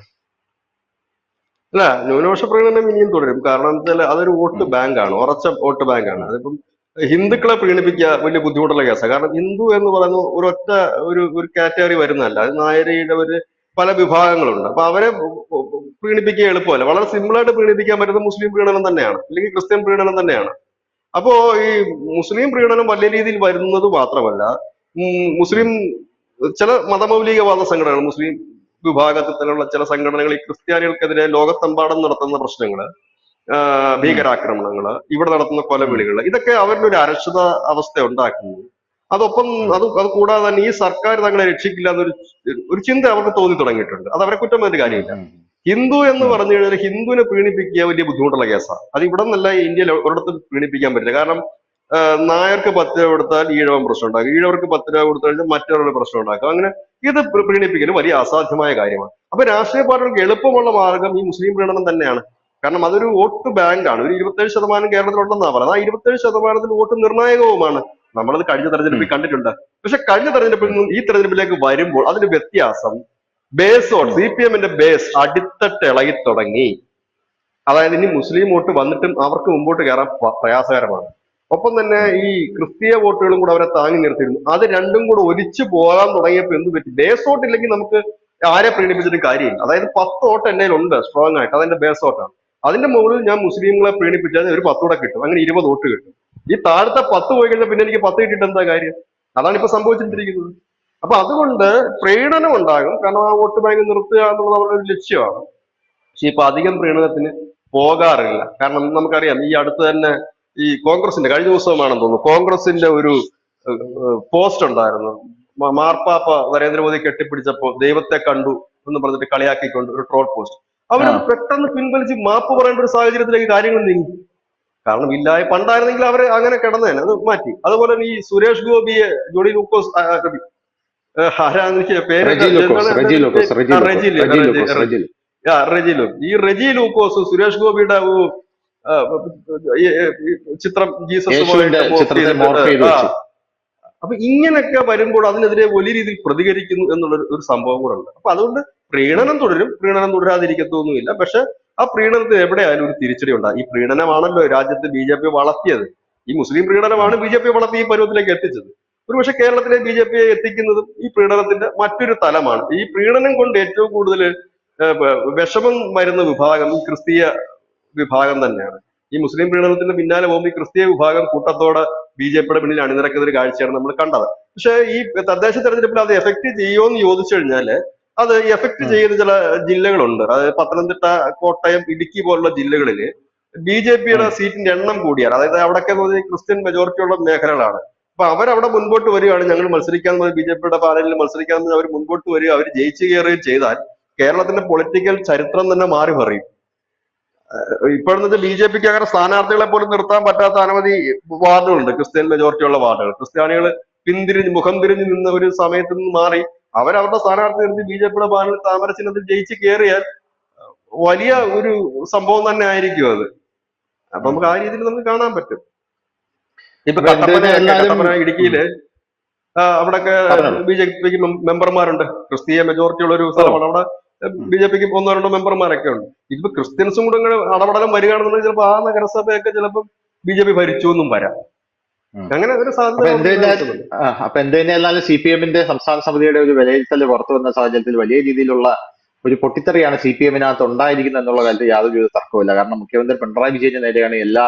അല്ല ന്യൂനപക്ഷ പ്രകടനം ഇനിയും തുടരും. കാരണം എന്താ വെച്ചാൽ അതൊരു വോട്ട് ബാങ്ക് ബാങ്കാണ്. ഉറച്ച വോട്ട് ബാങ്കാണ്. അതിപ്പം ഹിന്ദുക്കളെ പ്രീണിപ്പിക്കുക വലിയ ബുദ്ധിമുട്ടുള്ള കേസാണ് കാരണം ഹിന്ദു എന്ന് പറയുന്ന ഒരൊറ്റ ഒരു ഒരു കാറ്റഗറി വരുന്നതല്ല. അത് നായരയുടെ ഒരു പല വിഭാഗങ്ങളുണ്ട്. അപ്പൊ അവരെ പ്രീണിപ്പിക്കുക എളുപ്പമല്ല. വളരെ സിമ്പിളായിട്ട് പ്രീണിപ്പിക്കാൻ പറ്റുന്ന മുസ്ലിം പ്രീണനം തന്നെയാണ്. അല്ലെങ്കിൽ ക്രിസ്ത്യൻ പ്രീണനം തന്നെയാണ്. അപ്പോ ഈ മുസ്ലിം പ്രീണനം വലിയ രീതിയിൽ വരുന്നത് മാത്രമല്ല മുസ്ലിം ചില മതമൗലികവാദ സംഘടനകൾ മുസ്ലിം വിഭാഗത്തിൽ തന്നെയുള്ള ചില സംഘടനകൾ ഈ ക്രിസ്ത്യാനികൾക്കെതിരെ ലോകത്തെമ്പാടും നടത്തുന്ന പ്രശ്നങ്ങൾ ആ, ഭീകരാക്രമണങ്ങൾ ഇവിടെ നടത്തുന്ന കൊലവിളികൾ ഇതൊക്കെ അവരുടെ ഒരു അരക്ഷിത അവസ്ഥ ഉണ്ടാക്കുന്നു അതൊപ്പം അത് അത് കൂടാതെ തന്നെ ഈ സർക്കാർ തങ്ങളെ രക്ഷിക്കില്ല എന്നൊരു ഒരു ചിന്ത അവർക്ക് തോന്നി തുടങ്ങിയിട്ടുണ്ട്. അത് അവരെ കുറ്റം പറഞ്ഞിട്ട് കാര്യമില്ല. ഹിന്ദു എന്ന്. പറഞ്ഞു കഴിഞ്ഞാൽ ഹിന്ദുവിനെ പ്രീണിപ്പിക്കുക വലിയ ബുദ്ധിമുട്ടുള്ള കേസാണ്. അത് ഇവിടെ നിന്നല്ല ഇന്ത്യയിൽ ഒരിടത്തും പ്രീണിപ്പിക്കാൻ പറ്റില്ല. കാരണം നായർക്ക് പത്ത് രൂപ കൊടുത്താൽ ഈഴവൻ പ്രശ്നം ഉണ്ടാക്കും. ഈഴവർക്ക് പത്ത് രൂപ കൊടുത്തു കഴിഞ്ഞാൽ മറ്റൊരാളുടെ പ്രശ്നം ഉണ്ടാക്കും. അങ്ങനെ ഇത് പീണിപ്പിക്കൽ പ്രീണിപ്പിക്കൽ വലിയ അസാധ്യമായ കാര്യമാണ്. അപ്പൊ രാഷ്ട്രീയ പാർട്ടികൾക്ക് എളുപ്പമുള്ള മാർഗം ഈ മുസ്ലിം പ്രീണനം തന്നെയാണ്. കാരണം അതൊരു വോട്ട് ബാങ്കാണ്. ഒരു ഇരുപത്തേഴ് ശതമാനം കേരളത്തിലുണ്ടെന്നാണ് പറയുന്നത്. ആ ഇരുപത്തേഴ് ശതമാനത്തിൽ വോട്ട് നിർണായകവുമാണ്. നമ്മളത് കഴിഞ്ഞ തെരഞ്ഞെടുപ്പിൽ കണ്ടിട്ടുണ്ട്. പക്ഷെ കഴിഞ്ഞ തെരഞ്ഞെടുപ്പിൽ നിന്നും ഈ തെരഞ്ഞെടുപ്പിലേക്ക് വരുമ്പോൾ അതിന്റെ വ്യത്യാസം ബേസ് വോട്ട് സി പി എമ്മിന്റെ ബേസ് അടിത്തട്ട് ഇളകി തുടങ്ങി. അതായത് ഇനി മുസ്ലിം വോട്ട് വന്നിട്ടും അവർക്ക് മുമ്പോട്ട് കയറാൻ പ്രയാസകരമാണ്. ഒപ്പം തന്നെ ഈ ക്രിസ്തീയ വോട്ടുകളും കൂടെ അവരെ താങ്ങി നിർത്തിയിരുന്നു. അത് രണ്ടും കൂടെ ഒലിച്ചു പോകാൻ തുടങ്ങിയപ്പോൾ എന്ത് പറ്റി? ബേസ് വോട്ട് ഇല്ലെങ്കിൽ നമുക്ക് ആരെ പ്രീണിപ്പിച്ചിട്ടും കാര്യമില്ല. അതായത് പത്ത് വോട്ട് എന്റെ ഉണ്ട് സ്ട്രോങ് ആയിട്ട്. അതെന്റെ ബേസ് വോട്ടാണ്. അതിന്റെ മുകളിൽ ഞാൻ മുസ്ലിങ്ങളെ പ്രീണിപ്പിച്ചാൽ ഒരു പത്ത് കൂടെ കിട്ടും. അങ്ങനെ ഇരുപത് വോട്ട് കിട്ടും. ഈ താഴത്തെ പത്ത് പോയി കഴിഞ്ഞാൽ പിന്നെ എനിക്ക് പത്ത് കിട്ടിയിട്ട് എന്താ കാര്യം? അതാണ് ഇപ്പൊ സംഭവിച്ചിട്ടിരിക്കുന്നത് അപ്പൊ അതുകൊണ്ട് പ്രീണനം ഉണ്ടാകും. കാരണം ആ വോട്ട് ബാങ്ക് നിർത്തുക എന്നുള്ളത് അവരുടെ ഒരു ലക്ഷ്യമാണ്. പക്ഷെ ഇപ്പൊ അധികം പ്രീണനത്തിന് പോകാറില്ല. കാരണം നമുക്കറിയാം ഈ അടുത്ത് തന്നെ ഈ കോൺഗ്രസിന്റെ കഴിഞ്ഞ ദിവസമാണെന്ന് തോന്നുന്നു കോൺഗ്രസിന്റെ ഒരു പോസ്റ്റ് ഉണ്ടായിരുന്നു. മാർപ്പാപ്പ നരേന്ദ്രമോദി കെട്ടിപ്പിടിച്ചപ്പോ ദൈവത്തെ കണ്ടു എന്ന് പറഞ്ഞിട്ട് കളിയാക്കിക്കൊണ്ട് ഒരു ട്രോൾ പോസ്റ്റ്. അവർ ആ. പെട്ടെന്ന് പിൻവലിച്ച് മാപ്പ് പറയേണ്ട ഒരു സാഹചര്യത്തിലേക്ക് കാര്യങ്ങൾ നീങ്ങി. കാരണം ഇല്ലായ പണ്ടായിരുന്നെങ്കിൽ അവർ അങ്ങനെ കിടന്നേനെ അത് മാറ്റി. അതുപോലെ തന്നെ ഈ സുരേഷ് ഗോപിയെ ജോഡി ലൂക്കോസ് ആരാന്ന് പേര് റെജി ലൂക്കോസ് ഈ റെജി ലൂക്കോസ് സുരേഷ് ഗോപിയുടെ ചിത്രം ജീസസുമായിട്ട് വെച്ച്. അപ്പൊ ഇങ്ങനെയൊക്കെ വരുമ്പോൾ അതിനെതിരെ വലിയ രീതിയിൽ പ്രതികരിക്കുന്നു എന്നുള്ള ഒരു സംഭവം കൂടെ ഉണ്ട്. അപ്പൊ അതുകൊണ്ട് പ്രീണനം തുടരും. പ്രീണനം തുടരാതിരിക്കത്തൊന്നുമില്ല. പക്ഷെ ആ പ്രീണനത്തിൽ എവിടെയായാലും ഒരു തിരിച്ചടി ഉണ്ടാകും. ഈ പ്രീണനമാണല്ലോ രാജ്യത്ത് ബി ജെ പി വളർത്തിയത്. ഈ മുസ്ലിം പ്രീണനമാണ് ബി ജെ പി വളർത്തി ഈ പരുവത്തിലേക്ക് എത്തിച്ചത്. ഒരുപക്ഷെ കേരളത്തിലെ ബി ജെ പിയെ എത്തിക്കുന്നതും ഈ പ്രീണനത്തിന്റെ മറ്റൊരു തലമാണ്. ഈ പ്രീണനം കൊണ്ട് ഏറ്റവും കൂടുതൽ വിഷമം വരുന്ന വിഭാഗം ഈ ക്രിസ്തീയ വിഭാഗം തന്നെയാണ്. ഈ മുസ്ലിം പ്രീണനത്തിന്റെ പിന്നാലെ പോകുമ്പോൾ ഈ ക്രിസ്തീയ വിഭാഗം കൂട്ടത്തോടെ ബി ജെ പിയുടെ പിന്നിൽ അണിനിരക്കുന്ന ഒരു കാഴ്ചയാണ് നമ്മൾ കണ്ടത്. പക്ഷേ ഈ തദ്ദേശ തെരഞ്ഞെടുപ്പിൽ അത് എഫക്ട് ചെയ്യുമോ എന്ന് ചോദിച്ചു കഴിഞ്ഞാൽ അത് എഫക്ട് ചെയ്യുന്ന ചില ജില്ലകളുണ്ട്. അതായത് പത്തനംതിട്ട കോട്ടയം ഇടുക്കി പോലുള്ള ജില്ലകളിൽ ബി ജെ പിയുടെ സീറ്റിന്റെ എണ്ണം കൂടിയാണ്. അതായത് അവിടെയൊക്കെ എന്ന് പറഞ്ഞാൽ ക്രിസ്ത്യൻ മെജോറിറ്റി ഉള്ള മേഖലകളാണ്. അപ്പൊ അവരവിടെ മുൻപോട്ട് വരികയാണ്. ഞങ്ങൾ മത്സരിക്കാൻ ബി ജെ പിയുടെ പാനലിൽ മത്സരിക്കാൻ അവർ മുൻപോട്ട് വരിക അവർ ജയിച്ചു കയറുകയും ചെയ്താൽ കേരളത്തിന്റെ പൊളിറ്റിക്കൽ ചരിത്രം തന്നെ മാറി പറയും ഇപ്പോഴെന്ന് ബി ജെ പിക്ക് അങ്ങനെ സ്ഥാനാർത്ഥികളെ പോലും നിർത്താൻ പറ്റാത്ത അനവധി വാർഡുകളുണ്ട്. ക്രിസ്ത്യൻ മെജോറിറ്റി ഉള്ള വാർഡുകൾ. ക്രിസ്ത്യാനികൾ പിന്തിരിഞ്ഞ് മുഖം തിരിഞ്ഞ് നിന്ന ഒരു സമയത്ത് നിന്ന് മാറി അവരവരുടെ സ്ഥാനാർത്ഥി നിർത്തി ബി ജെ പിയുടെ പാനൽ താമര ചിഹ്നത്തിൽ ജയിച്ച് കയറിയാൽ വലിയ ഒരു സംഭവം തന്നെ ആയിരിക്കും അത്. അപ്പൊ നമുക്ക് ആ രീതിയിൽ നമുക്ക് കാണാൻ പറ്റും. ഇപ്പൊ കട്ടപ്പന കട്ടപ്പന ഇടുക്കിയിൽ അവിടൊക്കെ ബി ജെ പിക്ക് മെമ്പർമാരുണ്ട്. ക്രിസ്തീയ മെജോറിറ്റി ഉള്ള ഒരു സ്ഥലമാണ്. അവിടെ ബി ജെ പിക്ക് ഒന്നോ രണ്ടോ മെമ്പർമാരൊക്കെ ഉണ്ട്. ഇതിപ്പോ ക്രിസ്ത്യൻസും കൂടെ ഇങ്ങനെ അടപടലം വരികയാണെന്നുണ്ടെങ്കിൽ ചിലപ്പോൾ ആ നഗരസഭയൊക്കെ ചിലപ്പോൾ ബി ജെ പി ഭരിച്ചു എന്നും വരാം. അങ്ങനെ ഒരു അപ്പൊ സാധ്യത അപ്പൊ എന്ത് സി പി എമ്മിന്റെ സംസ്ഥാന സമിതിയുടെ ഒരു വിലയിരുത്തൽ പുറത്തു വന്ന സാഹചര്യത്തിൽ വലിയ രീതിയിലുള്ള ഒരു പൊട്ടിത്തെറിയാണ് സി പി എമ്മിനകത്ത് ഉണ്ടായിരിക്കുന്നത് എന്നുള്ള കാര്യത്തിൽ യാതൊരു തർക്കമില്ല കാരണം മുഖ്യമന്ത്രി പിണറായി വിജയന് നേരെയാണ് എല്ലാ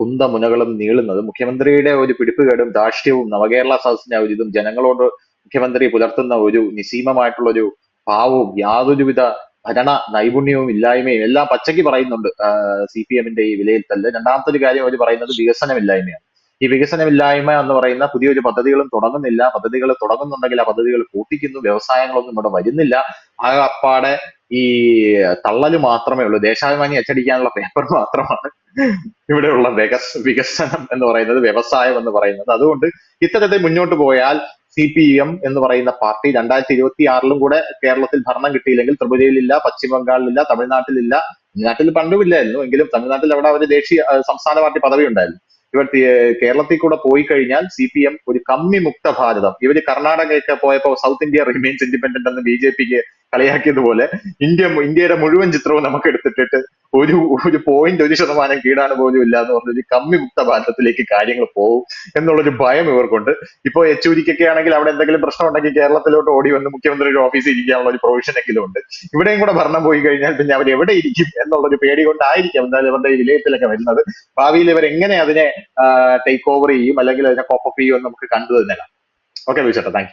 കുന്തമുനകളും നീളുന്നത്. മുഖ്യമന്ത്രിയുടെ ഒരു പിടിപ്പുകേടും ധാർഷ്ട്യവും നവകേരള സദസ്സിന്റെ ഒരു ഇതും ജനങ്ങളോട് മുഖ്യമന്ത്രി പുലർത്തുന്ന ഒരു നിസീമമായിട്ടുള്ള ഒരു ഭാവവും യാതൊരുവിധ ഭരണ നൈപുണ്യവും ഇല്ലായ്മയും എല്ലാം പച്ചയ്ക്ക് പറയുന്നുണ്ട് സി പി എമ്മിന്റെ ഈ വിലയിരുത്തൽ രണ്ടാമത്തെ ഒരു കാര്യം അവർ പറയുന്നത് വികസനമില്ലായ്മയാണ്. ഈ വികസനമില്ലായ്മ എന്ന് പറയുന്ന പുതിയൊരു പദ്ധതികളും തുടങ്ങുന്നില്ല. പദ്ധതികൾ തുടങ്ങുന്നുണ്ടെങ്കിൽ ആ പദ്ധതികൾ പൂട്ടിക്കുന്നു. വ്യവസായങ്ങളൊന്നും ഇവിടെ വരുന്നില്ല. അപ്പാടെ ഈ തള്ളൽ മാത്രമേ ഉള്ളൂ. ദേശാഭിമാനി അച്ചടിക്കാനുള്ള പേപ്പർ മാത്രമാണ് ഇവിടെയുള്ള വികസ വികസനം എന്ന് പറയുന്നത് വ്യവസായം എന്ന് പറയുന്നത്. അതുകൊണ്ട് ഇത്തരത്തിൽ മുന്നോട്ട് പോയാൽ സി പി എം എന്ന് പറയുന്ന പാർട്ടി രണ്ടായിരത്തി ഇരുപത്തി ആറിലും കൂടെ കേരളത്തിൽ ഭരണം കിട്ടിയില്ലെങ്കിൽ ത്രിപുരയിലില്ല പശ്ചിമ ബംഗാളിലില്ല തമിഴ്നാട്ടിലില്ല. തമിഴ്നാട്ടിൽ പണ്ടുമില്ലായിരുന്നു. എങ്കിലും തമിഴ്നാട്ടിൽ അവിടെ ഒരു ദേശീയ സംസ്ഥാന പാർട്ടി പദവി ഉണ്ടായിരുന്നു. ഇവർ കേരളത്തിൽ കൂടെ പോയി കഴിഞ്ഞാൽ സി പി എം ഒരു കമ്മി മുക്ത ഭാരതം. ഇവർ കർണാടകയൊക്കെ പോയപ്പോ സൗത്ത് ഇന്ത്യ റിമെയിൻസ് ഇൻഡിപെൻഡന്റ് എന്ന് ബി ജെ പിക്ക് കളിയാക്കിയതുപോലെ ഇന്ത്യ ഇന്ത്യയുടെ മുഴുവൻ ചിത്രവും നമുക്ക് എടുത്തിട്ടിട്ട് ഒരു ഒരു പോയിന്റ് ഒരു ശതമാനം കീടാണ് പോലും ഇല്ല എന്ന് പറഞ്ഞൊരു കമ്മി മുക്ത ഭാരതത്തിലേക്ക് കാര്യങ്ങൾ പോകും എന്നുള്ളൊരു ഭയം ഇവർക്കുണ്ട്. ഇപ്പോ യെച്ചൂരിക്കൊക്കെ ആണെങ്കിൽ അവിടെ എന്തെങ്കിലും പ്രശ്നം ഉണ്ടെങ്കിൽ കേരളത്തിലോട്ട് ഓടി വന്ന് മുഖ്യമന്ത്രിയുടെ ഓഫീസിൽ ഇരിക്കാനുള്ള ഒരു പ്രൊവിഷൻ എങ്കിലും ഉണ്ട്. ഇവിടെയും കൂടെ ഭരണം പോയി കഴിഞ്ഞാൽ പിന്നെ അവർ എവിടെ ഇരിക്കും എന്നുള്ളൊരു പേടി കൊണ്ടായിരിക്കും എന്തായാലും ഇവരുടെ വിലയത്തിലൊക്കെ വരുന്നത്. ഭാവിയിൽ ഇവർ എങ്ങനെ അതിനെ ടേക്ക് ഓവർ ചെയ്യും അല്ലെങ്കിൽ അതിനെ കോപ്പ് ചെയ്യും എന്ന് നമുക്ക് കണ്ടു തന്നെ ഓക്കെ വിളിച്ചേട്ടാ. താങ്ക്